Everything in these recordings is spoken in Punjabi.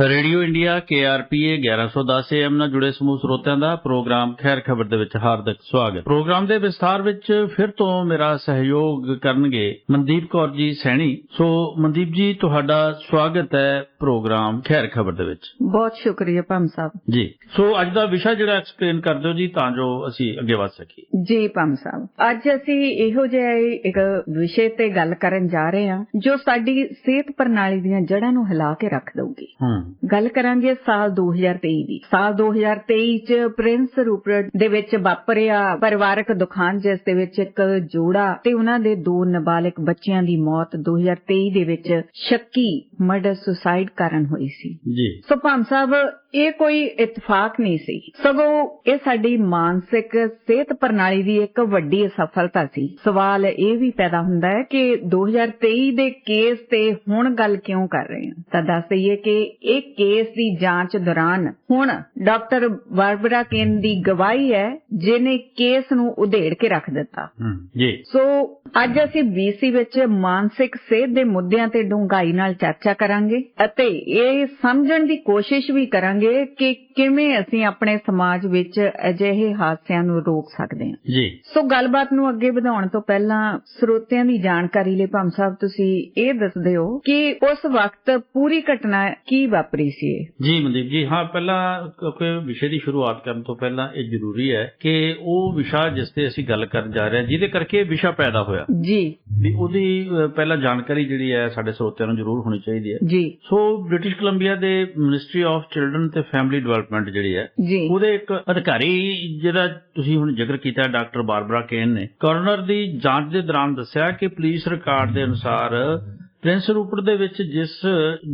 ਰੇਡੀਓ ਇੰਡੀਆ KRPA 1110 AM ਨਾਲ ਜੁੜੇ ਸਮੂਹ ਸਰੋਤਿਆਂ ਦਾ ਪ੍ਰੋਗਰਾਮ ਖੈਰ ਖਬਰ ਦੇ ਵਿੱਚ ਹਾਰਦਿਕ ਸਵਾਗਤ। ਪ੍ਰੋਗਰਾਮ ਦੇ ਵਿਸਥਾਰ ਵਿੱਚ ਫਿਰ ਤੋਂ ਮੇਰਾ ਸਹਿਯੋਗ ਕਰਨਗੇ ਮਨਦੀਪ ਕੌਰ ਜੀ ਸੈਣੀ। ਸੋ ਮਨਦੀਪ ਜੀ ਤੁਹਾਡਾ ਸਵਾਗਤ ਹੈ ਪ੍ਰੋਗਰਾਮ ਖੈਰ ਖਬਰ ਦੇ ਵਿੱਚ। ਬਹੁਤ ਸ਼ੁਕਰੀਆ ਭੰਮ ਸਾਹਿਬ। ਜੀ। ਸੋ ਅੱਜ ਦਾ ਵਿਸ਼ਾ ਜਿਹੜਾ ਐਕਸਪਲੇਨ ਕਰ ਦਿਓ ਜੀ ਤਾਂ ਜੋ ਅਸੀਂ ਅੱਗੇ ਵਧ ਸਕੀਏ। ਜੀ ਭੰਮ ਸਾਹਿਬ ਅੱਜ ਅਸੀਂ ਇਹੋ ਜਿਹਾ ਇੱਕ ਵਿਸ਼ੇ ਤੇ ਗੱਲ ਕਰਨ ਜਾ ਰਹੇ ਹਾਂ ਜੋ ਸਾਡੀ ਸਿਹਤ ਪ੍ਰਣਾਲੀ ਦੀਆਂ ਜੜ੍ਹਾਂ ਨੂੰ ਹਿਲਾ ਕੇ ਰੱਖ ਦਊਗੀ। ਹੂੰ। ਗੱਲ ਕਰਾਂਗੇ ਸਾਲ 2023 ਦੀ। ਸਾਲ 2023 ਚ ਪ੍ਰਿੰਸ ਰੂਪਰਟ ਦੇ ਵਿੱਚ ਵਾਪਰਿਆ ਪਰਿਵਾਰਕ ਦੁਖਾਂਤ ਜਿਸ ਦੇ ਵਿੱਚ ਇੱਕ ਜੋੜਾ ਤੇ ਉਹਨਾਂ ਦੇ ਦੋ ਨਾਬਾਲਗ ਬੱਚਿਆਂ ਦੀ ਮੌਤ 2023 ਦੇ ਵਿੱਚ ਸ਼ੱਕੀ ਮਰਡਰ ਸੁਸਾਈਡ ਕਾਰਨ ਹੋਈ ਸੀ। ਜੀ। ਸੋ ਭਾਮ ਸਾਹਿਬ ਇਹ ਕੋਈ ਇਤਫਾਕ ਨਹੀਂ ਸੀ। ਸਗੋਂ ਇਹ ਸਾਡੀ ਮਾਨਸਿਕ ਸਿਹਤ ਪ੍ਰਣਾਲੀ ਦੀ ਇੱਕ ਵੱਡੀ ਸਫਲਤਾ ਸੀ। ਸਵਾਲ ਇਹ ਵੀ ਪੈਦਾ ਹੁੰਦਾ ਹੈ ਕਿ 2023 ਦੇ ਕੇਸ ਤੇ ਹੁਣ ਗੱਲ ਕਿਉਂ ਕਰ ਰਹੇ ਹਾਂ? ਤਾਂ ਦੱਸ ਦਈਏ ਕਿ ਇਹ ਕੇਸ ਦੀ ਜਾਂਚ ਦੌਰਾਨ ਹੁਣ ਡਾਕਟਰ ਬਾਰਬਰਾ ਕੇਨ ਦੀ ਗਵਾਹੀ ਹੈ ਜਿਨੇ ਕੇਸ ਨੂੰ ਉਧੇੜ ਕੇ ਰੱਖ ਦਿੱਤਾ। ਹੂੰ ਜੀ। ਸੋ ਅੱਜ ਅਸੀਂ BC ਵਿੱਚ ਮਾਨਸਿਕ ਸਿਹਤ ਦੇ ਮੁੱਦਿਆਂ ਤੇ ਡੂੰਘਾਈ ਨਾਲ ਚਰਚਾ ਕਰਾਂਗੇ ਅਤੇ ਇਹ ਸਮਝਣ ਦੀ ਕੋਸ਼ਿਸ਼ ਵੀ ਕਰਾਂਗੇ ਕਿ ਕਿਵੇਂ ਅਸੀਂ ਆਪਣੇ ਸਮਾਜ ਵਿੱਚ ਅਜਿਹੇ ਹਾਦਸਿਆਂ ਨੂੰ ਰੋਕ ਸਕਦੇ ਹਾਂ। ਜੀ। ਸੋ ਗੱਲਬਾਤ ਨੂੰ ਅੱਗੇ ਵਧਾਉਣ ਤੋਂ ਪਹਿਲਾਂ ਸਰੋਤਿਆਂ ਦੀ ਜਾਣਕਾਰੀ ਲਈ ਭੰਮ ਸਾਹਿਬ ਤੁਸੀਂ ਇਹ ਦੱਸ ਦਿਓ ਕਿ ਉਸ ਵਕਤ ਪੂਰੀ ਘਟਨਾ ਕੀ ਵਾਪਰੀ ਸੀ? ਜੀ ਮਨਦੀਪ ਜੀ ਹਾਂ ਪਹਿਲਾਂ ਕਿਉਂਕਿ ਵਿਸ਼ੇ ਦੀ ਸ਼ੁਰੂਆਤ ਕਰਨ ਤੋਂ ਪਹਿਲਾਂ ਇਹ ਜ਼ਰੂਰੀ ਹੈ ਕਿ ਉਹ ਵਿਸ਼ਾ ਜਿਸ ਤੇ ਅਸੀਂ ਗੱਲ ਕਰਨ ਜਾ ਰਹੇ ਹਾਂ ਜਿਹਦੇ ਕਰਕੇ ਇਹ ਵਿਸ਼ਾ ਪੈਦਾ ਹੋਇਆ। ਜੀ। ਵੀ ਉਹਦੀ ਪਹਿਲਾਂ ਜਾਣਕਾਰੀ ਜਿਹੜੀ ਹੈ ਸਾਡੇ ਸਰੋਤਿਆਂ ਨੂੰ ਜ਼ਰੂਰ ਹੋਣੀ ਚਾਹੀਦੀ ਹੈ। ਜੀ। ਸੋ ਬ੍ਰਿਟਿਸ਼ ਕੋਲੰਬੀਆ ਦੇ ਮਿਨਿਸਟਰੀ ਆਫ ਚਿਲਡਰਨ ਤੇ ਫੈਮਿਲੀ ਡਿਵੈਲਪਮੈਂਟ ਜਿਹੜੀ ਹੈ ਉਹਦੇ ਇੱਕ ਅਧਿਕਾਰੀ ਜਿਹੜਾ ਤੁਸੀਂ ਹੁਣ ਜ਼ਿਕਰ ਕੀਤਾ ਡਾਕਟਰ ਬਾਰਬਰਾ ਕੇਨ ਨੇ ਕੋਰਨਰ ਦੀ ਜਾਂਚ ਦੇ ਦੌਰਾਨ ਦੱਸਿਆ ਕਿ ਪੁਲਿਸ ਰਿਕਾਰਡ ਦੇ ਅਨੁਸਾਰ ਪ੍ਰਿੰਸ ਰੂਪਰ ਦੇ ਵਿੱਚ ਜਿਸ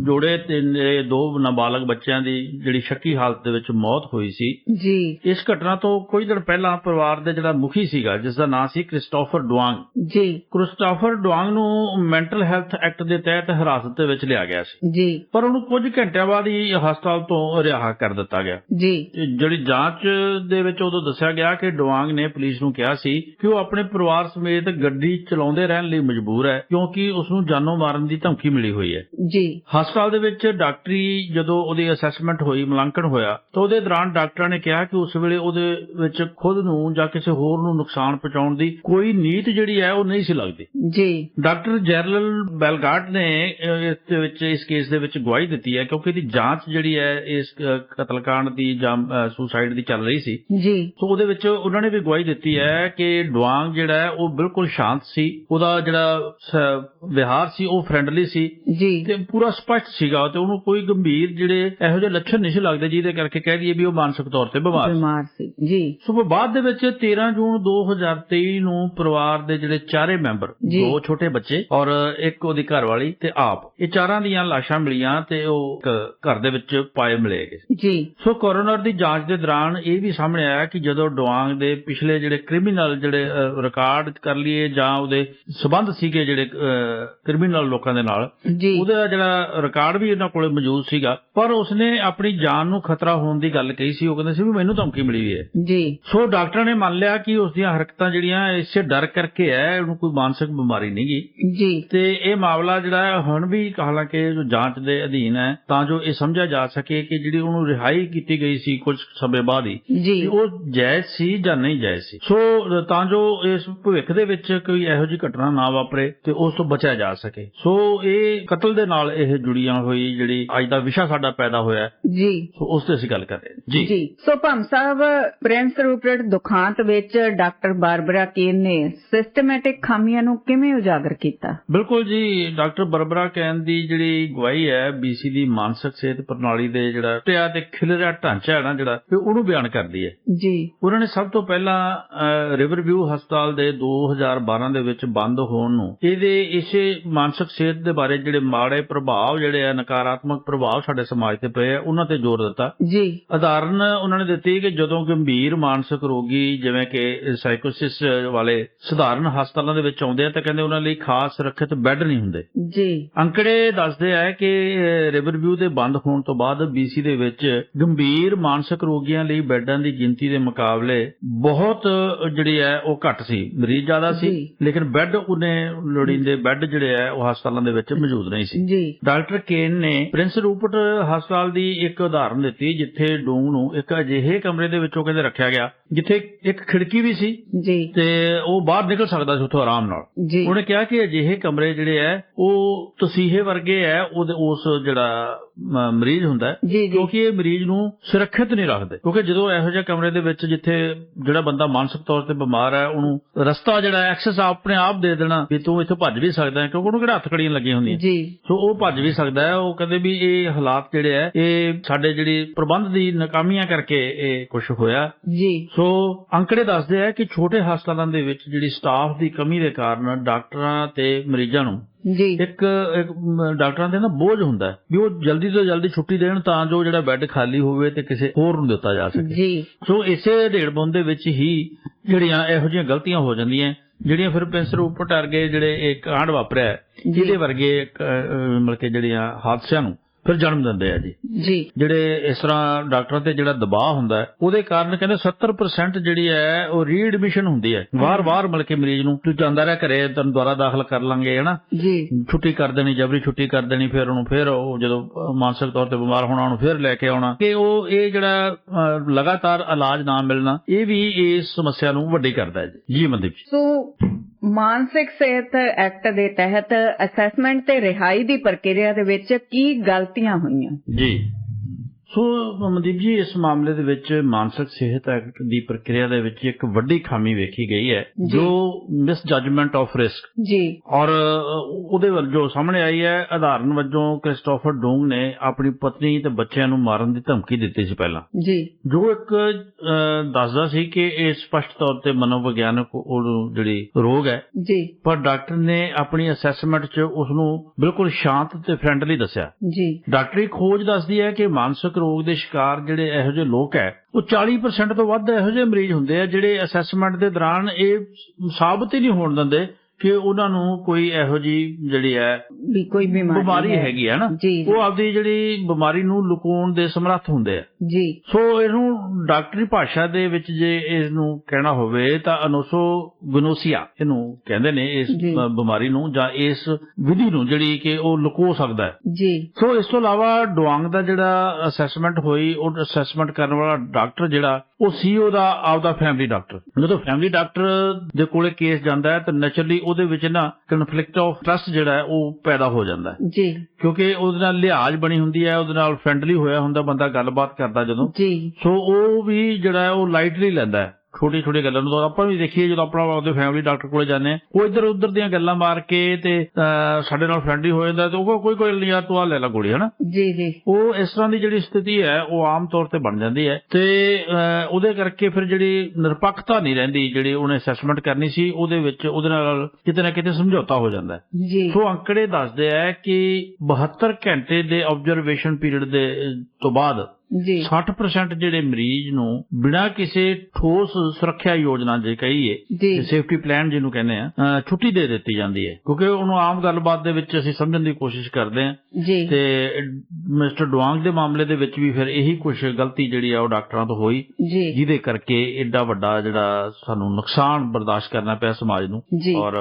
ਜੋੜੇ ਤੇ ਨੇ ਦੋ ਨਾਬਾਲਗ ਬੱਚਿਆਂ ਦੀ ਜਿਹੜੀ ਸ਼ੱਕੀ ਹਾਲਤ ਦੇ ਵਿੱਚ ਮੌਤ ਹੋਈ ਸੀ ਜੀ। ਇਸ ਘਟਨਾ ਤੋਂ ਕੁਝ ਦਿਨ ਪਹਿਲਾਂ ਪਰਿਵਾਰ ਦੇ ਜਿਹੜਾ ਮੁਖੀ ਸੀਗਾ ਜਿਸ ਦਾ ਨਾਂ ਸੀ ਕ੍ਰਿਸਟੋਫਰ ਡੁਆਂਗ। ਜੀ। ਕ੍ਰਿਸਟੋਫਰ ਡੁਆਂਗ ਨੂੰ ਮੈਂਟਲ ਹੈਲਥ ਐਕਟ ਦੇ ਤਹਿਤ ਹਿਰਾਸਤ ਦੇ ਵਿੱਚ ਲਿਆ ਗਿਆ ਸੀ। ਜੀ। ਪਰ ਉਹਨੂੰ ਕੁਝ ਘੰਟਿਆਂ ਬਾਅਦ ਹੀ ਹਸਪਤਾਲ ਤੋਂ ਰਿਹਾ ਕਰ ਦਿੱਤਾ ਗਿਆ। ਜੀ। ਜਿਹੜੀ ਜਾਂਚ ਦੇ ਵਿੱਚ ਉਦੋਂ ਦੱਸਿਆ ਗਿਆ ਕਿ ਡੁਆਂਗ ਨੇ ਪੁਲਿਸ ਨੂੰ ਕਿਹਾ ਸੀ ਕਿ ਉਹ ਆਪਣੇ ਪਰਿਵਾਰ ਸਮੇਤ ਗੱਡੀ ਚਲਾਉਂਦੇ ਰਹਿਣ ਲਈ ਮਜਬੂਰ ਹੈ ਕਿਉਂਕਿ ਉਸ ਨੂੰ ਜਾਨੋਂ ਮਾਰਨ ਦੀ ਧਮਕੀ ਮਿਲੀ ਹੋਈ ਹੈ। ਜੀ। ਹਸਪਤਾਲ ਦੇ ਵਿੱਚ ਡਾਕਟਰੀ ਜਦੋਂ ਉਹਦੀ ਅਸੈਸਮੈਂਟ ਹੋਈ ਮੁਲਾਂਕਣ ਹੋਇਆ ਤਾਂ ਉਹਦੇ ਦੌਰਾਨ ਡਾਕਟਰਾਂ ਨੇ ਕਿਹਾ ਕਿ ਉਸ ਵੇਲੇ ਉਹਦੇ ਵਿੱਚ ਖੁਦ ਨੂੰ ਜਾਂ ਕਿਸੇ ਹੋਰ ਨੂੰ ਨੁਕਸਾਨ ਪਹੁੰਚਾਉਣ ਦੀ ਕੋਈ ਨੀਤ ਜਿਹੜੀ ਹੈ ਉਹ ਨਹੀਂ ਸੀ ਲੱਗਦੀ। ਜੀ। ਡਾਕਟਰ ਜੈਰਲਲ ਬੈਲਗਾਰਡ ਨੇ ਇਸ ਦੇ ਵਿੱਚ ਇਸ ਕੇਸ ਦੇ ਵਿੱਚ ਗਵਾਹੀ ਦਿੱਤੀ ਹੈ ਕਿਉਂਕਿ ਇਹਦੀ ਜਾਂਚ ਜਿਹੜੀ ਹੈ ਇਸ ਕਤਲकांड ਦੀ ਜਾਂ ਸੁਸਾਈਡ ਦੀ ਚੱਲ ਰਹੀ ਸੀ। ਜੀ। ਸੋ ਉਹਦੇ ਵਿੱਚ ਉਹਨਾਂ ਨੇ ਵੀ ਗਵਾਹੀ ਦਿੱਤੀ ਹੈ ਕਿ ਡੁਆਂਗ ਜਿਹੜਾ ਹੈ ਉਹ ਬਿਲਕੁਲ ਸ਼ਾਂਤ ਸੀ। ਉਹਦਾ ਜਿਹੜਾ ਵਿਹਾਰ ਸੀ ਉਹ ਫ੍ਰੈਂਡਲੀ ਸੀ ਤੇ ਪੂਰਾ ਸਪਸ਼ਟ ਸੀਗਾ ਤੇ ਉਹਨੂੰ ਕੋਈ ਗੰਭੀਰ ਜਿਹੜੇ ਇਹੋ ਜਿਹੇ ਲੱਛਣ ਨਹੀਂ ਸੀ ਲੱਗਦੇ ਜਿਹਦੇ ਕਰਕੇ ਕਹਿ ਦਈਏ ਵੀ ਉਹ ਮਾਨਸਿਕ ਤੌਰ ਤੇ ਬਿਮਾਰ ਸੀ। ਬਿਮਾਰ ਸੀ ਜੀ। ਸੋ ਬਾਅਦ ਦੇ ਵਿੱਚ 13 ਜੂਨ 2023 ਨੂੰ ਪਰਿਵਾਰ ਦੇ ਜਿਹੜੇ ਚਾਰੇ ਮੈਂਬਰ। ਦੋ ਛੋਟੇ ਬੱਚੇ ਔਰ ਇੱਕ ਉਹਦੀ ਘਰਵਾਲੀ ਤੇ ਆਪ ਇਹ ਚਾਰਾਂ ਦੀਆਂ ਲਾਸ਼ਾਂ ਮਿਲੀਆਂ ਤੇ ਉਹ ਘਰ ਦੇ ਵਿੱਚ ਪਾਏ ਮਿਲੇ ਗਏ ਜੀ। ਸੋ ਕੋਰੋਨਰ ਦੀ ਜਾਂਚ ਦੇ ਦੌਰਾਨ ਇਹ ਵੀ ਸਾਹਮਣੇ ਆਇਆ ਕਿ ਜਦੋਂ ਡੁਆਂਗ ਦੇ ਪਿਛਲੇ ਜਿਹੜੇ ਕ੍ਰਿਮੀਨਲ ਜਿਹੜੇ ਰਿਕਾਰਡ ਕਰ ਲਈਏ ਜਾਂ ਉਹਦੇ ਸਬੰਧ ਸੀਗੇ ਜਿਹੜੇ ਕ੍ਰਿਮੀਨਲ ਲੋਕਾਂ ਦੇ ਨਾਲ। ਉਹਦਾ ਜਿਹੜਾ ਰਿਕਾਰਡ ਵੀ ਇਹਨਾਂ ਕੋਲੇ ਮੌਜੂਦ ਸੀਗਾ ਪਰ ਉਸਨੇ ਆਪਣੀ ਜਾਨ ਨੂੰ ਖਤਰਾ ਹੋਣ ਦੀ ਗੱਲ ਕਹੀ ਸੀ। ਉਹ ਕਹਿੰਦੇ ਸੀ ਵੀ ਮੈਨੂੰ ਧਮਕੀ ਮਿਲੀ ਹੈ। ਜੀ। ਸੋ ਡਾਕਟਰਾਂ ਨੇ ਮੰਨ ਲਿਆ ਕਿ ਉਸ ਦੀਆਂ ਹਰਕਤਾਂ ਜਿਹੜੀਆਂ ਇਸੇ ਡਰ ਕਰਕੇ ਹੈ ਉਹਨੂੰ ਕੋਈ ਮਾਨਸਿਕ ਬਿਮਾਰੀ ਨਹੀਂ ਗੀ ਜੀ। ਤੇ ਇਹ ਮਾਮਲਾ ਜਿਹੜਾ ਹੈ ਹੁਣ ਵੀ ਹਾਲਾਂਕਿ ਜੋ ਜਾਂਚ ਦੇ ਅਧੀਨ ਹੈ ਤਾਂ ਜੋ ਇਹ ਸਮਝਿਆ ਜਾ ਸਕੇ ਕਿ ਜਿਹੜੀ ਉਹਨੂੰ ਰਿਹਾਈ ਕੀਤੀ ਗਈ ਸੀ ਕੁਝ ਸਮੇਂ ਬਾਅਦ ਹੀ ਜੀ। ਉਹ ਜਾਇਜ਼ ਸੀ ਜਾਂ ਨਹੀਂ ਜਾਇਜ਼ ਸੀ। ਸੋ ਤਾਂ ਜੋ ਇਸ ਭਵਿੱਖ ਦੇ ਵਿੱਚ ਕੋਈ ਇਹੋ ਜਿਹੀ ਘਟਨਾ ਨਾ ਵਾਪਰੇ ਤੇ ਉਸ ਤੋਂ ਬਚਿਆ ਜਾ ਸਕੇ। ਸੋ ਇਹ ਕਤਲ ਦੇ ਨਾਲ ਇਹ ਜੁੜੀਆਂ ਹੋਈ ਜਿਹੜੀ ਅੱਜ ਦਾ ਵਿਸ਼ਾ ਸਾਡਾ ਪੈਦਾ ਹੋਇਆ ਜੀ। ਸੋ ਉਸ ਤੇ ਅਸੀਂ ਗੱਲ ਕਰ ਰਹੇ ਹਾਂ। ਜੀ। ਜੀ। ਸੋ ਭੰਮ ਸਾਹਿਬ ਪ੍ਰਿੰਸ ਰੂਪਰਟ ਦੁਖਾਂਤ ਵਿੱਚ ਡਾਕਟਰ ਬਾਰਬਰਾ ਕੇਨ ਨੇ ਸਿਸਟਮੈਟਿਕ ਖਾਮੀਆਂ ਨੂੰ ਕਿਵੇਂ ਉਜਾਗਰ ਕੀਤਾ? ਬਿਲਕੁਲ ਜੀ। ਡਾਕਟਰ ਬਰਬਰਾ ਕੈਨ ਦੀ ਜਿਹੜੀ ਗਵਾਹੀ ਹੈ ਬੀਸੀ ਦੀ ਮਾਨਸਿਕ ਸਿਹਤ ਪ੍ਰਣਾਲੀ ਦੇ ਜਿਹੜਾ ਟਿਆ ਤੇ ਖਿਲਰਿਆ ਢਾਂਚਾ ਹੈ ਨਾ ਜਿਹੜਾ ਉਹਨੂੰ ਬਿਆਨ ਕਰਦੀ ਹੈ। ਜੀ। ਉਹਨਾਂ ਨੇ ਸਭ ਤੋਂ ਪਹਿਲਾਂ ਰਿਵਰ ਵਿਊ ਹਸਪਤਾਲ ਦੇ 2012 ਦੇ ਵਿੱਚ ਬੰਦ ਹੋਣ ਨੂੰ ਇਹਦੇ ਇਸੇ ਮਾਨਸਿਕ ਸਿਹਤ ਦੇ ਬਾਰੇ ਜਿਹੜੇ ਮਾੜੇ ਪ੍ਰਭਾਵ ਜਿਹੜੇ ਆ ਨਕਾਰਾਤਮਕ ਪ੍ਰਭਾਵ ਸਾਡੇ ਸਮਾਜ ਤੇ ਪਏ ਆ ਉਹਨਾਂ ਤੇ ਜ਼ੋਰ ਦਿੱਤਾ। ਜੀ। ਉਦਾਹਰਨ ਉਹਨਾਂ ਨੇ ਦਿੱਤੀ ਕਿ ਜਦੋਂ ਗੰਭੀਰ ਮਾਨਸਿਕ ਰੋਗੀ ਜਿਵੇਂ ਕਿ ਸਾਈਕੋਸਿਸ ਵਾਲੇ ਸਧਾਰਨ ਹਸਪਤਾਲਾਂ ਦੇ ਵਿੱਚ ਆਉਂਦੇ ਆ ਤਾਂ ਕਹਿੰਦੇ ਉਹਨਾਂ ਲਈ ਖਾਸ ਸੁਰੱਖਿਅਤ ਬੈੱਡ ਨਹੀਂ ਹੁੰਦੇ। ਜੀ। ਅੰਕੜੇ ਦੱਸਦੇ ਆ ਕਿ ਰਿਵਰ ਵਿਊ ਦੇ ਬੰਦ ਹੋਣ ਤੋਂ ਬਾਅਦ ਬੀਸੀ ਦੇ ਵਿੱਚ ਗੰਭੀਰ ਮਾਨਸਿਕ ਰੋਗੀਆਂ ਲਈ ਬੈੱਡਾਂ ਦੀ ਗਿਣਤੀ ਦੇ ਮੁਕਾਬਲੇ ਬਹੁਤ ਜਿਹੜੀ ਹੈ ਉਹ ਘੱਟ ਸੀ ਮਰੀਜ਼ ਜ਼ਿਆਦਾ ਸੀ। ਲੇਕਿਨ ਬੈੱਡ ਉਹਨੇ ਲੋੜੀਂਦੇ ਬੈੱਡ ਜਿਹੜੇ ਆ ਉਹ ਹਸਪਤਾਲ ਦੇ ਵਿੱਚ ਮੌਜੂਦ ਨਹੀਂ ਸੀ। ਜੀ। ਡਾਕਟਰ ਕੇਨ ਨੇ ਪ੍ਰਿੰਸ ਰੂਪਰਟ ਹਸਪਤਾਲ ਦੀ ਇੱਕ ਉਦਾਹਰਨ ਦਿੱਤੀ ਜਿੱਥੇ ਡੂੰਗ ਨੂੰ ਇੱਕ ਅਜਿਹੇ ਕਮਰੇ ਦੇ ਵਿੱਚੋਂ ਕਹਿੰਦੇ ਰੱਖਿਆ ਗਿਆ ਜਿੱਥੇ ਇੱਕ ਖਿੜਕੀ ਵੀ ਸੀ ਜੀ। ਤੇ ਉਹ ਬਾਹਰ ਨਿਕਲ ਸਕਦਾ ਸੀ ਉੱਥੋਂ ਆਰਾਮ ਨਾਲ। ਉਹਨੇ ਕਿਹਾ ਕਿ ਅਜਿਹੇ ਕਮਰੇ ਜਿਹੜੇ ਐ ਉਹ ਤਸੀਹੇ ਵਰਗੇ ਐ ਉਸ ਜਿਹੜਾ ਮਰੀਜ਼ ਹੁੰਦਾ ਹੈ ਕਿਉਂਕਿ ਇਹ ਮਰੀਜ਼ ਨੂੰ ਸੁਰੱਖਿਅਤ ਨਹੀਂ ਰੱਖਦੇ। ਕਿਉਂਕਿ ਜਦੋਂ ਇਹੋ ਜਿਹੇ ਕਮਰੇ ਦੇ ਵਿੱਚ ਜਿੱਥੇ ਜਿਹੜਾ ਬੰਦਾ ਮਾਨਸਿਕ ਤੌਰ ਤੇ ਬਿਮਾਰ ਹੈ ਉਹਨੂੰ ਰਸਤਾ ਜਿਹੜਾ ਐਕਸੈਸ ਆਪਣੇ ਆਪ ਦੇ ਦੇਣਾ ਵੀ ਤੂੰ ਇੱਥੋਂ ਭੱਜ ਵੀ ਸਕਦਾ ਹੈ ਕਿਉਂਕਿ ਉਹਨੂੰ ਕਿਹੜਾ ਹੱਥ ਕੜੀਆਂ ਲੱਗੀਆਂ ਹੁੰਦੀਆਂ। ਜੀ। ਸੋ ਉਹ ਭੱਜ ਵੀ ਸਕਦਾ ਹੈ ਉਹ ਕਹਿੰਦੇ ਵੀ ਇਹ ਹਾਲਾਤ ਜਿਹੜੇ ਆ ਇਹ ਸਾਡੇ ਜਿਹੜੀ ਪ੍ਰਬੰਧ ਦੀ ਨਾਕਾਮੀਆਂ ਕਰਕੇ ਇਹ ਕੁਝ ਹੋਇਆ। ਜੀ। ਸੋ ਅੰਕੜੇ ਦੱਸਦੇ ਆ ਕਿ ਛੋਟੇ ਹਸਪਤਾਲਾਂ ਦੇ ਵਿੱਚ ਜਿਹੜੀ ਸਟਾਫ ਦੀ ਕਮੀ ਦੇ ਕਾਰਨ ਡਾਕਟਰਾਂ ਤੇ ਮਰੀਜ਼ਾਂ ਨੂੰ ਜੀ। ਇੱਕ ਇੱਕ ਡਾਕਟਰਾਂ ਦੇ ਨਾ ਬੋਝ ਹੁੰਦਾ ਹੈ ਵੀ ਉਹ ਜਲਦੀ ਤੋਂ ਜਲਦੀ ਛੁੱਟੀ ਦੇਣ ਤਾਂ ਜੋ ਜਿਹੜਾ ਬੈੱਡ ਖਾਲੀ ਹੋਵੇ ਤੇ ਕਿਸੇ ਹੋਰ ਨੂੰ ਦਿੱਤਾ ਜਾ ਸਕੇ। ਜੀ। ਸੋ ਇਸੇ ਢੇੜਬੰਦ ਦੇ ਵਿੱਚ ਹੀ ਜਿਹੜੀਆਂ ਇਹੋ ਜਿਹੀਆਂ ਗਲਤੀਆਂ ਹੋ ਜਾਂਦੀਆਂ ਜਿਹੜੀਆਂ ਫਿਰ ਪੈਂਸਰ ਉੱਪਰ ਟਰ ਗਏ ਜਿਹੜੇ ਇਹ ਕਾਂਡ ਵਾਪਰਿਆ ਹੈ, ਜੀ। ਇਹਦੇ ਵਰਗੇ ਇੱਕ, ਮਤਲਬ ਕਿ ਜਿਹੜੀਆਂ ਹਾਦਸਿਆਂ ਨੂੰ ਫਿਰ ਜਨਮ ਦਿੰਦੇ ਆ ਜੀ। ਜੀ। ਜਿਹੜੇ ਇਸ ਤਰ੍ਹਾਂ ਡਾਕਟਰਾਂ ਤੇ ਜਿਹੜਾ ਦਬਾਅ ਹੁੰਦਾ ਹੈ ਉਹਦੇ ਕਾਰਨ ਕਹਿੰਦੇ 70% ਜਿਹੜੀ ਹੈ ਉਹ ਰੀਐਡਮਿਸ਼ਨ ਹੁੰਦੀ ਹੈ। ਵਾਰ-ਵਾਰ ਮਿਲ ਕੇ ਮਰੀਜ਼ ਨੂੰ ਤੂੰ ਜਾਂਦਾ ਰਹਿ ਘਰੇ ਤੈਨੂੰ ਦੁਬਾਰਾ ਦਾਖਲ ਕਰ ਲਾਂਗੇ ਹਨਾ? ਜੀ। ਛੁੱਟੀ ਕਰ ਦੇਣੀ ਜਬਰੀ ਛੁੱਟੀ ਕਰ ਦੇਣੀ ਫਿਰ ਉਹਨੂੰ ਫਿਰ ਉਹ ਜਦੋਂ ਮਾਨਸਿਕ ਤੌਰ ਤੇ ਬਿਮਾਰ ਹੋਣਾ ਉਹਨੂੰ ਫਿਰ ਲੈ ਕੇ ਆਉਣਾ। ਕਿ ਉਹ ਇਹ ਜਿਹੜਾ ਲਗਾਤਾਰ ਇਲਾਜ ਨਾ ਮਿਲਣਾ ਇਹ ਵੀ ਇਸ ਸਮੱਸਿਆ ਨੂੰ ਵੱਡੀ ਕਰਦਾ ਹੈ ਜੀ। ਜੀ ਮਨਦੀਪ ਜੀ। ਸੋ ਮਾਨਸਿਕ ਸਿਹਤ ਐਕਟ ਦੇ ਤਹਿਤ ਅਸੈਸਮੈਂਟ ਤੇ ਰਿਹਾਈ ਦੀ ਪ੍ਰਕਿਰਿਆ ਦੇ ਵਿੱਚ ਕੀ ਗਲਤੀਆਂ ਹੋਈਆਂ? ਜੀ। ਸੋ ਮਨਦੀਪ ਜੀ ਇਸ ਮਾਮਲੇ ਦੇ ਵਿੱਚ ਮਾਨਸਿਕ ਸਿਹਤ ਐਕਟ ਦੀ ਪ੍ਰਕਿਰਿਆ ਦੇ ਵਿੱਚ ਇੱਕ ਵੱਡੀ ਖਾਮੀ ਵੇਖੀ ਗਈ ਹੈ ਜੀ। ਮਿਸ ਜਜਮੈਂਟ ਆਫ ਰਿਸਕ ਜੀ। ਔਰ ਉਹਦੇ ਵੱਲ ਜੋ ਸਾਹਮਣੇ ਆਈ ਹੈ ਆਧਾਰਨ ਵਜੋਂ ਕ੍ਰਿਸਟੋਫਰ ਡੂੰਗ ਨੇ ਆਪਣੀ ਪਤਨੀ ਤੇ ਬੱਚਿਆਂ ਨੂੰ ਮਾਰਨ ਦੀ ਧਮਕੀ ਦਿੱਤੀ ਸੀ ਪਹਿਲਾਂ। ਜੀ। ਜੋ ਇੱਕ ਦੱਸਦਾ ਸੀ ਕਿ ਇਹ ਸਪਸ਼ਟ ਤੌਰ ਤੇ ਮਨੋਵਿਗਿਆਨਕ ਉਹ ਜਿਹੜੀ ਰੋਗ ਹੈ। ਜੀ। ਪਰ ਡਾਕਟਰ ਨੇ ਆਪਣੀ ਅਸੈਸਮੈਂਟ 'ਚ ਉਸ ਨੂੰ ਬਿਲਕੁਲ ਸ਼ਾਂਤ ਤੇ ਫ੍ਰੈਂਡਲੀ ਦੱਸਿਆ। ਜੀ। ਡਾਕਟਰੀ ਖੋਜ ਦੱਸਦੀ ਹੈ ਕਿ ਮਾਨਸਿਕ ਰੋਗ ਦੇ ਸ਼ਿਕਾਰ ਜਿਹੜੇ ਇਹੋ ਜਿਹੇ ਲੋਕ ਹੈ ਉਹ 40% ਤੋਂ ਵੱਧ ਇਹੋ ਜਿਹੇ ਮਰੀਜ਼ ਹੁੰਦੇ ਆ ਜਿਹੜੇ ਅਸੈਸਮੈਂਟ ਦੇ ਦੌਰਾਨ ਇਹ ਸਾਬਤ ਹੀ ਨਹੀਂ ਹੋਣ ਦਿੰਦੇ ਕਿ ਉਹਨਾਂ ਨੂੰ ਕੋਈ ਇਹੋ ਜਿਹੀ ਜਿਹੜੀ ਹੈ ਵੀ ਕੋਈ ਬਿਮਾਰੀ। ਹੈਗੀ ਹੈ ਨਾ। ਜੀ ਜੀ, ਉਹ ਆਪਦੀ ਜਿਹੜੀ ਬਿਮਾਰੀ ਨੂੰ ਲੁਕਾਉਣ ਦੇ ਸਮਰੱਥ ਹੁੰਦੇ ਆ। ਜੀ। ਸੋ ਇਹਨੂੰ ਡਾਕਟਰੀ ਭਾਸ਼ਾ ਦੇ ਵਿੱਚ ਜੇ ਇਸ ਨੂੰ ਕਹਿਣਾ ਹੋਵੇ ਤਾਂ ਅਨੋਸੋ ਗਨੋਸੀਆ ਇਹਨੂੰ ਕਹਿੰਦੇ ਨੇ ਇਸ ਬਿਮਾਰੀ ਨੂੰ ਜਾਂ ਇਸ ਵਿਧੀ ਨੂੰ ਜਿਹੜੀ ਕਿ ਉਹ ਲੁਕੋ ਸਕਦਾ ਹੈ। ਜੀ। ਸੋ ਇਸ ਤੋਂ ਇਲਾਵਾ ਡੁਆਂਗ ਦਾ ਜਿਹੜਾ ਅਸੈਸਮੈਂਟ ਹੋਈ ਉਹ ਅਸੈਸਮੈਂਟ ਕਰਨ ਵਾਲਾ ਡਾਕਟਰ ਜਿਹੜਾ ਉਹ ਸੀ ਉਹਦਾ ਆਪਦਾ ਫੈਮਿਲੀ ਡਾਕਟਰ। ਜਦੋਂ ਫੈਮਿਲੀ ਡਾਕਟਰ ਦੇ ਕੋਲੇ ਕੇਸ ਜਾਂਦਾ ਹੈ ਤਾਂ ਨੇਚਰਲੀ ਉਹਦੇ ਵਿੱਚ ਨਾ ਕਨਫਲਿਕਟ ਆਫ ਟਰਸਟ ਜਿਹੜਾ ਹੈ ਉਹ ਪੈਦਾ ਹੋ ਜਾਂਦਾ ਹੈ। ਜੀ। ਕਿਉਂਕਿ ਉਹਦੇ ਨਾਲ ਲਿਹਾਜ਼ ਬਣੀ ਹੁੰਦੀ ਹੈ ਉਹਦੇ ਨਾਲ ਫ੍ਰੈਂਡਲੀ ਹੋਇਆ ਹੁੰਦਾ ਬੰਦਾ ਗੱਲਬਾਤ ਕਰਦਾ ਜਦੋਂ। ਜੀ। ਸੋ ਉਹ ਵੀ ਜਿਹੜਾ ਉਹ ਲਾਈਟਲੀ ਲੈਂਦਾ ਹੈ। ਛੋਟੀ ਛੋਟੀ ਗੱਲਾਂ ਨੂੰ ਆਪਾਂ ਵੀ ਦੇਖੀਏ ਜਦੋਂ ਆਪਣਾ ਉਹਦੇ ਫੈਮਿਲੀ ਡਾਕਟਰ ਕੋਲੇ ਜਾਂਦੇ ਹਾਂ ਉਹ ਇੱਧਰ ਉੱਧਰ ਦੀਆਂ ਗੱਲਾਂ ਮਾਰ ਕੇ ਤੇ ਸਾਡੇ ਨਾਲ ਫ੍ਰੈਂਡਲੀ ਹੋ ਜਾਂਦਾ ਤੇ ਉਹ ਕੋਈ ਕੋਈ ਨਹੀਂ ਯਾਰ ਤੂੰ ਆ ਲੈ ਲੈ ਗੋਲੀ ਹਨਾ? ਜੀ ਜੀ। ਉਹ ਇਸ ਤਰ੍ਹਾਂ ਦੀ ਜਿਹੜੀ ਸਥਿਤੀ ਹੈ ਉਹ ਆਮ ਤੌਰ ਤੇ ਬਣ ਜਾਂਦੀ ਹੈ। ਤੇ ਉਹਦੇ ਕਰਕੇ ਫਿਰ ਜਿਹੜੀ ਨਿਰਪੱਖਤਾ ਨਹੀਂ ਰਹਿੰਦੀ ਜਿਹੜੀ ਉਹਨੇ ਅਸੈਸਮੈਂਟ ਕਰਨੀ ਸੀ ਉਹਦੇ ਵਿੱਚ ਉਹਦੇ ਨਾਲ ਕਿਤੇ ਨਾ ਕਿਤੇ ਸਮਝੌਤਾ ਹੋ ਜਾਂਦਾ ਜੀ। ਸੋ ਅੰਕੜੇ ਦੱਸਦੇ ਆ ਕਿ 72 ਘੰਟੇ ਦੇ ਆਬਜ਼ਰਵੇਸ਼ਨ ਪੀਰੀਅਡ ਦੇ ਤੋਂ ਬਾਅਦ ਜੀ। 60% ਜਿਹੜੇ ਮਰੀਜ਼ ਨੂੰ ਬਿਨਾਂ ਕਿਸੇ ਠੋਸ ਸੁਰੱਖਿਆ ਯੋਜਨਾ ਜੇ ਕਹੀਏ ਜੀ। ਸੇਫਟੀ ਪਲਾਨ ਜਿਹਨੂੰ ਕਹਿੰਦੇ ਆ ਛੁੱਟੀ ਦੇ ਦਿੱਤੀ ਜਾਂਦੀ ਹੈ। ਕਿਉਂਕਿ ਉਹਨੂੰ ਆਮ ਗੱਲਬਾਤ ਦੇ ਵਿੱਚ ਅਸੀਂ ਸਮਝਣ ਦੀ ਕੋਸ਼ਿਸ਼ ਕਰਦੇ ਜੀ। ਤੇ ਮਿਸਟਰ ਡੁਆਂਗ ਦੇ ਮਾਮਲੇ ਦੇ ਵਿੱਚ ਵੀ ਫਿਰ ਇਹੀ ਕੁਝ ਗਲਤੀ ਜਿਹੜੀ ਆ ਉਹ ਡਾਕਟਰਾਂ ਤੋਂ ਹੋਈ। ਜੀ। ਜਿਹਦੇ ਕਰਕੇ ਐਡਾ ਵੱਡਾ ਜਿਹੜਾ ਸਾਨੂੰ ਨੁਕਸਾਨ ਬਰਦਾਸ਼ਤ ਕਰਨਾ ਪਿਆ ਸਮਾਜ ਨੂੰ। ਔਰ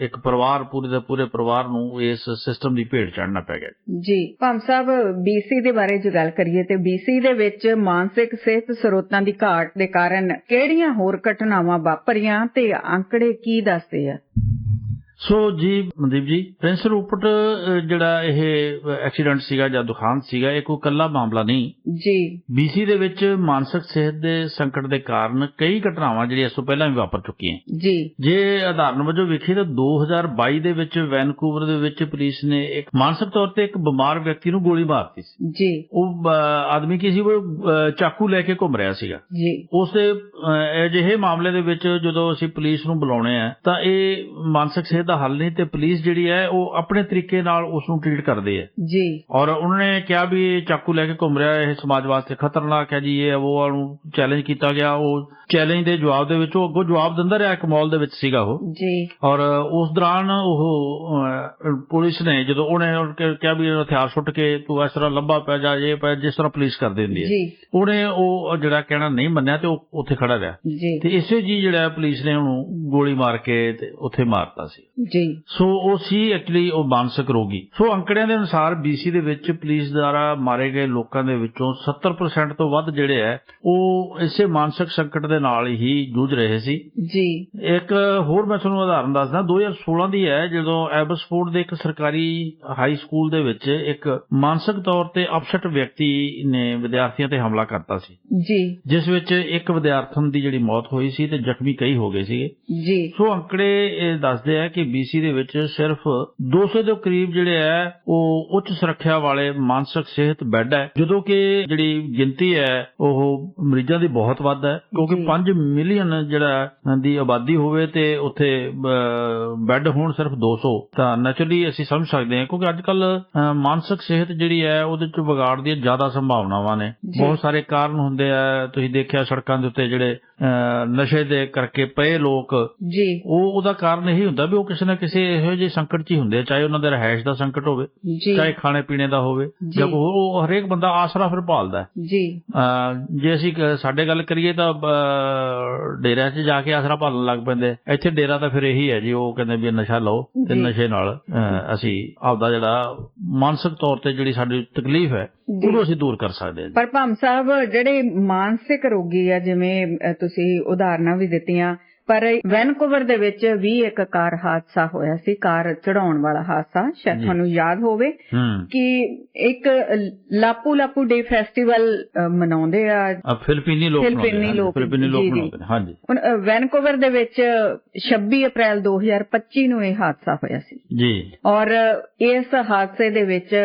ਇੱਕ ਪਰਿਵਾਰ ਪੂਰੇ ਦੇ ਪੂਰੇ ਪਰਿਵਾਰ ਨੂੰ ਇਸ ਸਿਸਟਮ ਦੀ ਭੇਟ ਚੜਨਾ ਪੈ ਗਿਆ। ਜੀ। ਭਾਮ ਸਾਹਿਬ ਬੀਸੀ ਦੇ ਬਾਰੇ ਜੇ ਗੱਲ ਕਰੀਏ ਤੇ ਬੀਸੀ ਦੇ ਵਿੱਚ ਮਾਨਸਿਕ ਸਿਹਤ ਸਰੋਤਾਂ ਦੀ ਘਾਟ ਦੇ ਕਾਰਨ ਕਿਹੜੀਆਂ ਹੋਰ ਘਟਨਾਵਾਂ ਵਾਪਰੀਆਂ ਤੇ ਅੰਕੜੇ ਕੀ ਦੱਸਦੇ ਆ? ਸੋ ਜੀ ਮਨਦੀਪ ਜੀ ਪ੍ਰਿੰਸ ਰੂਪਟ ਜਿਹੜਾ ਇਹ ਐਕਸੀਡੈਂਟ ਸੀਗਾ ਜਾਂ ਦੁਖਾਂਤ ਸੀਗਾ ਇਹ ਕੋਈ ਕੱਲਾ ਮਾਮਲਾ ਨਹੀਂ। ਜੀ। ਬੀਸੀ ਦੇ ਵਿੱਚ ਮਾਨਸਿਕ ਸਿਹਤ ਦੇ ਸੰਕਟ ਦੇ ਕਾਰਨ ਕਈ ਘਟਨਾਵਾਂ ਜਿਹੜੀਆਂ ਇਸ ਤੋਂ ਪਹਿਲਾਂ ਵੀ ਵਾਪਰ ਚੁੱਕੀਆਂ। ਜੀ। ਜੇ ਆਧਾਰਨ ਵਜੋਂ ਵੇਖੀਏ ਤਾਂ 2022 ਦੇ ਵਿੱਚ ਵੈਨਕੂਵਰ ਦੇ ਵਿੱਚ ਪੁਲਿਸ ਨੇ ਇੱਕ ਮਾਨਸਿਕ ਤੌਰ ਤੇ ਇੱਕ ਬਿਮਾਰ ਵਿਅਕਤੀ ਨੂੰ ਗੋਲੀ ਮਾਰਤੀ ਸੀ। ਜੀ। ਉਹ ਆਦਮੀ ਕੀ ਸੀ? ਉਹ ਚਾਕੂ ਲੈ ਕੇ ਘੁੰਮ ਰਿਹਾ ਸੀਗਾ। ਜੀ। ਉਸ ਦੇ ਅਜਿਹੇ ਮਾਮਲੇ ਦੇ ਵਿੱਚ ਜਦੋਂ ਅਸੀਂ ਪੁਲਿਸ ਨੂੰ ਬੁਲਾਉਣੇ ਆ ਤਾਂ ਇਹ ਮਾਨਸਿਕ ਸਿਹਤ ਦਾ ਹੱਲ ਨਹੀਂ ਤੇ ਪੁਲਿਸ ਜਿਹੜੀ ਹੈ ਉਹ ਆਪਣੇ ਤਰੀਕੇ ਨਾਲ ਉਸ ਨੂੰ ਟ੍ਰੀਟ ਕਰਦੇ ਆ ਜੀ। ਔਰ ਉਹਨਾਂ ਨੇ ਕਿਹਾ ਵੀ ਇਹ ਚਾਕੂ ਲੈ ਕੇ ਘੁੰਮ ਰਿਹਾ ਇਹ ਸਮਾਜ ਵਾਸਤੇ ਖਤਰਨਾਕ ਹੈ ਜੀ ਇਹ ਉਹ ਨੂੰ ਚੈਲੰਜ ਕੀਤਾ ਗਿਆ ਉਹ ਚੈਲੰਜ ਦੇ ਜਵਾਬ ਦੇ ਵਿੱਚ ਉਹ ਅੱਗੋਂ ਜਵਾਬ ਦਿੰਦਾ ਰਿਹਾ ਇੱਕ ਮਾਲ ਦੇ ਵਿੱਚ ਸੀਗਾ ਉਹ। ਜੀ। ਔਰ ਉਸ ਦੌਰਾਨ ਉਹ ਪੁਲਿਸ ਨੇ ਜਦੋਂ ਉਹਨੇ ਕਿਹਾ ਵੀ ਹਥਿਆਰ ਸੁੱਟ ਕੇ ਤੂੰ ਇਸ ਤਰ੍ਹਾਂ ਲੰਬਾ ਪੈ ਜਾ ਇਹ ਪੈ ਜਿਸ ਤਰ੍ਹਾਂ ਪੁਲਿਸ ਕਰ ਦਿੰਦੀ ਹੈ। ਜੀ। ਉਹਨੇ ਉਹ ਜਿਹੜਾ ਕਹਿਣਾ ਨਹੀਂ ਮੰਨਿਆ ਤੇ ਉਹ ਉੱਥੇ ਖੜਾ ਰਿਹਾ। ਤੇ ਇਸੇ ਜੀ ਜਿਹੜਾ ਪੁਲਿਸ ਨੇ ਉਹਨੂੰ ਗੋਲੀ ਮਾਰ ਕੇ ਤੇ ਉੱਥੇ ਮਾਰਤਾ ਸੀ। ਜੀ। ਸੋ ਉਹ ਸੀ ਐਕਚੁਅਲੀ ਉਹ ਮਾਨਸਿਕ ਰੋਗੀ। ਸੋ ਅੰਕੜਿਆਂ ਦੇ ਅਨੁਸਾਰ BC ਦੇ ਵਿੱਚ ਪੁਲਿਸ ਦੁਆਰਾ ਮਾਰੇ ਗਏ ਲੋਕਾਂ ਦੇ ਵਿੱਚੋਂ 70% ਤੋਂ ਵੱਧ ਜਿਹੜੇ ਹੈ ਉਹ ਇਸੇ ਮਾਨਸਿਕ ਸੰਕਟ ਦੇ ਨਾਲ ਹੀ ਜੂਝ ਰਹੇ ਸੀ। ਜੀ। ਇੱਕ ਹੋਰ ਮੈਂ ਤੁਹਾਨੂੰ ਉਦਾਹਰਨ ਦੱਸਦਾ 2016 ਦੀ ਹੈ ਜਦੋਂ ਐਬਸਫੋਰਡ ਦੇ ਇੱਕ ਸਰਕਾਰੀ ਹਾਈ ਸਕੂਲ ਦੇ ਵਿੱਚ ਇੱਕ ਮਾਨਸਿਕ ਤੌਰ ਤੇ ਅਪਸੈਟ ਵਿਅਕਤੀ ਨੇ ਵਿਦਿਆਰਥੀਆਂ ਤੇ ਹਮਲਾ ਕਰਤਾ ਸੀ। ਜੀ। ਜਿਸ ਵਿੱਚ ਇੱਕ ਵਿਦਿਆਰਥਣ ਦੀ ਜਿਹੜੀ ਮੌਤ ਹੋਈ ਸੀ ਤੇ ਜ਼ਖਮੀ ਕਈ ਹੋ ਗਏ ਸੀਗੇ। ਜੀ। ਸੋ ਅੰਕੜੇ ਇਹ ਦੱਸਦੇ ਆ ਕਿ BC ਦੇ ਵਿੱਚ ਸਿਰਫ 200 ਦੇ ਕਰੀਬ ਜਿਹੜੇ ਹੈ ਉਹ ਉੱਚ ਸੁਰੱਖਿਆ ਵਾਲੇ ਮਾਨਸਿਕ ਸਿਹਤ ਬੈੱਡ ਹੈ। ਜਦੋਂ ਕਿ ਜਿਹੜੀ ਗਿਣਤੀ ਹੈ ਉਹ ਮਰੀਜ਼ਾਂ ਦੀ ਬਹੁਤ ਵੱਧ ਹੈ। ਕਿਉਂਕਿ ਜੀ। 5 ਮਿਲੀਅਨ ਜਿਹੜਾ ਦੀ ਆਬਾਦੀ ਹੋਵੇ ਤੇ ਉੱਥੇ ਬੈੱਡ ਹੋਣ ਸਿਰਫ 200 ਤਾਂ ਨੈਚੁਰਲੀ ਅਸੀਂ ਸਮਝ ਸਕਦੇ ਹਾਂ ਕਿਉਂਕਿ ਅੱਜ ਕੱਲ ਮਾਨਸਿਕ ਸਿਹਤ ਜਿਹੜੀ ਹੈ ਉਹਦੇ ਚ ਵਿਗਾੜ ਦੀਆਂ ਜ਼ਿਆਦਾ ਸੰਭਾਵਨਾਵਾਂ ਨੇ। ਬਹੁਤ ਸਾਰੇ ਕਾਰਨ ਹੁੰਦੇ ਆ। ਤੁਸੀਂ ਦੇਖਿਆ ਸੜਕਾਂ ਦੇ ਉੱਤੇ ਜਿਹੜੇ ਨਸ਼ੇ ਦੇ ਕਰਕੇ ਪਏ ਲੋਕ। ਜੀ। ਉਹ ਉਹਦਾ ਕਾਰਨ ਇਹੀ ਹੁੰਦਾ ਵੀ ਉਹ ਕਿਸੇ ਕਿਸੇ ਨਾ ਕਿਸੇ ਇਹੋ ਜਿਹੇ ਸੰਕਟ 'ਚ ਹੀ ਹੁੰਦੇ ਆ ਚਾਹੇ ਉਹਨਾਂ ਦੇ ਰਹਿائش ਦਾ ਸੰਕਟ ਹੋਵੇ ਚਾਹੇ ਖਾਣੇ ਪੀਣੇ ਦਾ ਹੋਵੇ ਜਾਂ। ਉਹ ਹਰੇਕ ਬੰਦਾ ਆਸਰਾ ਫਿਰ ਭਾਲਦਾ ਜੀ। ਜੇ ਅਸੀਂ ਸਾਡੇ ਗੱਲ ਕਰੀਏ ਤਾਂ ਡੇਰਿਆਂ 'ਚ ਜਾ ਕੇ ਆਸਰਾ ਭਾਲਣ ਲੱਗ ਪੈਂਦੇ ਇੱਥੇ ਡੇਰਾ ਤਾਂ ਫਿਰ ਇਹੀ ਹੈ ਜੀ ਉਹ ਕਹਿੰਦੇ ਵੀ ਨਸ਼ਾ ਲਓ ਤੇ ਨਸ਼ੇ ਨਾਲ ਅਸੀਂ ਆਪਦਾ ਜਿਹੜਾ ਮਾਨਸਿਕ ਤੌਰ ਤੇ ਜਿਹੜੀ ਸਾਡੀ ਤਕਲੀਫ ਹੈ ਉਹਨੂੰ ਅਸੀਂ ਦੂਰ ਕਰ ਸਕਦੇ ਹਾਂ ਪਰ ਭੰਮ ਸਾਹਿਬ ਜਿਹੜੇ ਮਾਨਸਿਕ ਰੋਗੀ ਆ ਜਿਵੇਂ ਤੁਸੀਂ ਉਦਾਹਰਨਾਂ ਵੀ ਦਿੱਤੀਆਂ ਪਰ ਵੈਨਕੂਵਰ ਦੇ ਵਿੱਚ ਵੀ ਇੱਕ ਕਾਰ ਹਾਦਸਾ ਹੋਇਆ ਸੀ ਕਾਰ ਚੜਾਉਣ ਵਾਲਾ ਹਾਦਸਾ। ਸ਼ਾਇਦ। ਤੁਹਾਨੂੰ ਯਾਦ ਹੋਵੇ ਕਿ ਇੱਕ ਲਾਪੂ ਲਾਪੂ ਡੇ ਫੈਸਟੀਵਲ ਮਨਾਉਂਦੇ ਆ। ਫਿਲਪੀਨੀ ਲੋਕ ਫਿਲਪੀਨੀ ਲੋਕ, ਫਿਲਪੀਨੀ ਲੋਕ ਹਾਂਜੀ। ਹੁਣ ਵੈਨਕੂਵਰ ਦੇ ਵਿੱਚ 26 ਅਪ੍ਰੈਲ 2025 ਨੂੰ ਇਹ ਹਾਦਸਾ ਹੋਇਆ ਸੀ। ਜੀ। ਔਰ ਇਸ ਹਾਦਸੇ ਦੇ ਵਿੱਚ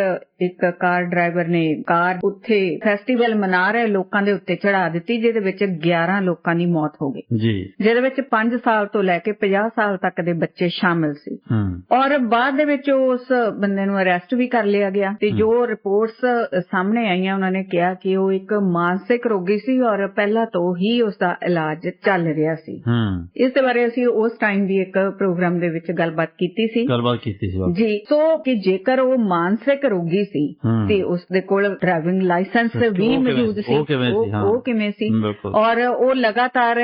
ਇੱਕ ਕਾਰ ਡਰਾਈਵਰ ਨੇ ਕਾਰ ਉੱਥੇ ਫੈਸਟੀਵਲ ਮਨਾ ਰਹੇ ਲੋਕਾਂ ਦੇ ਉੱਤੇ ਚੜਾ ਦਿੱਤੀ ਜਿਹਦੇ ਵਿੱਚ 11 ਲੋਕਾਂ ਦੀ ਮੌਤ ਹੋ ਗਈ। ਜੀ। ਜਿਹਦੇ ਵਿੱਚ 5 ਸਾਲ ਤੋਂ ਲੈ ਕੇ 50 ਸਾਲ ਤੱਕ ਦੇ ਬੱਚੇ ਸ਼ਾਮਿਲ ਸੀ। ਔਰ ਬਾਅਦ ਦੇ ਵਿੱਚ ਉਸ ਬੰਦੇ ਨੂੰ ਅਰੈਸਟ ਵੀ ਕਰ ਲਿਆ ਗਿਆ ਤੇ ਜੋ ਰਿਪੋਰਟਸ ਸਾਹਮਣੇ ਆਈਆਂ ਉਹਨਾਂ ਨੇ ਕਿਹਾ ਕਿ ਉਹ ਇੱਕ ਮਾਨਸਿਕ ਰੋਗੀ ਸੀ ਔਰ ਪਹਿਲਾਂ ਤੋਂ ਹੀ ਉਸ ਦਾ ਇਲਾਜ ਚੱਲ ਰਿਹਾ ਸੀ। ਇਸ ਦੇ ਬਾਰੇ ਅਸੀਂ ਉਸ ਟਾਈਮ ਵੀ ਇੱਕ ਪ੍ਰੋਗਰਾਮ ਦੇ ਵਿੱਚ ਗੱਲਬਾਤ ਕੀਤੀ ਸੀ। ਗੱਲਬਾਤ ਕੀਤੀ ਸੀ। ਜੀ ਸੋ ਕਿ ਜੇਕਰ ਉਹ ਮਾਨਸਿਕ ਰੋਗੀ ਸੀ। ਤੇ ਉਸ ਦੇ ਕੋਲ ਡਰਾਈਵਿੰਗ ਲਾਇਸੈਂਸ ਉਹ ਵੀ ਮੌਜੂਦ ਸੀ? ਉਹ ਕਿਵੇਂ ਸੀ? ਉਹ ਔਰ ਉਹ ਲਗਾਤਾਰ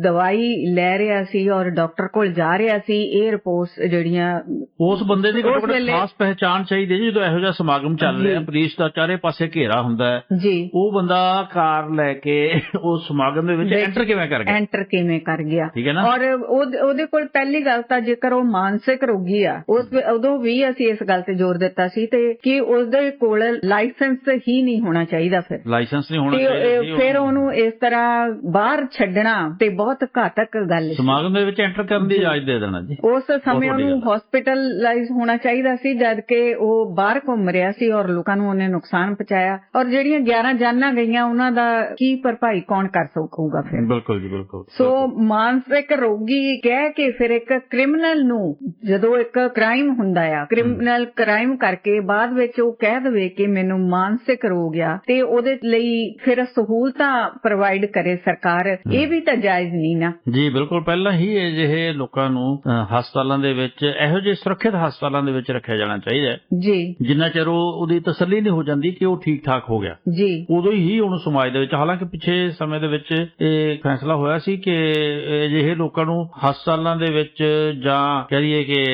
ਦਵਾਈ ਲੈ ਰਿਹਾ ਸੀ ਔਰ ਡਾਕਟਰ ਕੋਲ ਜਾ ਰਿਹਾ ਸੀ। ਇਹ ਰਿਪੋਰਟਸ ਜਿਹੜੀਆਂ ਉਸ ਬੰਦੇ ਦੀ ਵੇਲੇ- ਖਾਸ ਪਹਿਚਾਣ ਚਾਹੀਦੀ ਹੈ ਜਦੋਂ ਇਹੋ ਜਿਹਾ ਸਮਾਗਮ ਚੱਲ ਰਿਹਾ। ਪੁਲਿਸ ਦਾ ਚਾਰੇ ਪਾਸੇ ਘੇਰਾ ਹੁੰਦਾ ਹੈ। ਜੀ। ਉਹ ਬੰਦਾ ਕਾਰ ਲੈ ਕੇ ਉਸ ਸਮਾਗਮ ਦੇ ਵਿੱਚ ਐਂਟਰ ਕਿਵੇਂ ਕਰ ਗਿਆ? ਐਂਟਰ ਕਿਵੇਂ ਕਰ ਗਿਆ? ਠੀਕ ਹੈ ਨਾ? ਔਰ ਉਹ- ਉਹਦੇ ਕੋਲ ਪਹਿਲੀ ਗੱਲ ਤਾਂ ਜੇਕਰ ਉਹ ਮਾਨਸਿਕ ਰੋਗੀ ਆ ਉਸ ਉਦੋਂ ਵੀ ਅਸੀਂ ਇਸ ਗੱਲ ਤੇ ਜ਼ੋਰ ਦਿੱਤਾ ਸੀ ਤੇ ਕਿ ਉਸ ਦੇ ਕੋਲ ਲਾਇਸੈਂਸ ਹੀ ਨਹੀਂ ਹੋਣਾ ਚਾਹੀਦਾ ਫਿਰ। ਲਾਇਸੈਂਸ ਨਹੀਂ ਹੋਣਾ ਚਾਹੀਦਾ ਫਿਰ ਉਹਨੂੰ ਇਸ ਤਰ੍ਹਾਂ ਬਾਹਰ ਛੱਡਣਾ ਤੇ ਬਹੁਤ ਘਾਤਕ ਗੱਲ ਸੀ। ਸਮਾਗਮ ਦੇ ਵਿੱਚ ਐਂਟਰ ਕਰਨ ਦੀ ਇਜਾਜ਼ਤ ਦੇ ਦੇਣਾ ਜੀ। ਉਸ ਸਮੇਂ ਉਹਨੂੰ ਹਸਪੀਟਲਾਈਜ਼ ਹੋਣਾ ਚਾਹੀਦਾ ਸੀ ਜਦ ਕਿ ਉਹ ਬਾਹਰ ਘੁੰਮ ਰਿਹਾ ਸੀ ਔਰ ਲੋਕਾਂ ਨੂੰ ਉਹਨੇ ਨੁਕਸਾਨ ਪਹੁੰਚਾਇਆ। ਔਰ ਜਿਹੜੀਆਂ 11 ਜਾਨਾਂ ਗਈਆਂ ਉਹਨਾਂ ਦਾ ਕੀ ਭਰਪਾਈ ਕੌਣ ਕਰ ਸਕੂਗਾ ਫਿਰ? ਬਿਲਕੁਲ ਜੀ ਬਿਲਕੁਲ। ਸੋ ਮਾਨਸਿਕ ਰੋਗੀ ਕਹਿ ਕੇ ਫਿਰ ਇੱਕ ਕ੍ਰਿਮੀਨਲ ਨੂੰ ਜਦੋਂ ਇੱਕ ਕ੍ਰਾਈਮ ਹੁੰਦਾ ਆ ਕ੍ਰਿਮੀਨਲ ਕ੍ਰਾਈਮ ਕਰਕੇ ਬਾਅਦ ਵਿੱਚ ਉਹ ਕਹਿ ਦੇਵੇ ਕਿ ਮੈਨੂੰ ਮਾਨਸਿਕ ਰੋਗ ਆ ਤੇ ਉਹਦੇ ਲਈ ਫਿਰ ਸਹੂਲਤਾਂ ਪ੍ਰੋਵਾਈਡ ਕਰੇ ਸਰਕਾਰ। ਇਹ ਵੀ ਤਾਂ ਜਾਇਜ਼ ਨਹੀਂ ਨਾ। ਜੀ ਬਿਲਕੁਲ। ਪਹਿਲਾਂ ਹੀ ਅਜਿਹੇ ਲੋਕਾਂ ਨੂੰ ਹਸਪਤਾਲਾਂ ਦੇ ਵਿੱਚ ਇਹੋ ਜਿਹੇ ਸੁਰੱਖਿਅਤ ਹਸਪਤਾਲਾਂ ਦੇ ਵਿੱਚ ਰੱਖਿਆ ਜਾਣਾ ਚਾਹੀਦਾ ਜੀ। ਜਿੰਨਾ ਚਿਰ ਉਹ ਉਹਦੀ ਤਸੱਲੀ ਨਹੀਂ ਹੋ ਜਾਂਦੀ ਕਿ ਉਹ ਠੀਕ ਠਾਕ ਹੋ ਗਿਆ। ਜੀ। ਉਦੋਂ ਹੀ ਉਹਨੂੰ ਸਮਾਜ ਦੇ ਵਿੱਚ ਹਾਲਾਂਕਿ ਪਿਛੇ ਸਮੇਂ ਦੇ ਵਿੱਚ ਇਹ ਫੈਸਲਾ ਹੋਇਆ ਸੀ ਕਿ ਅਜਿਹੇ ਲੋਕਾਂ ਨੂੰ ਹਸਪਤਾਲਾਂ ਦੇ ਵਿੱਚ ਜਾਂ ਕਹਿ ਲਈਏ ਕਿ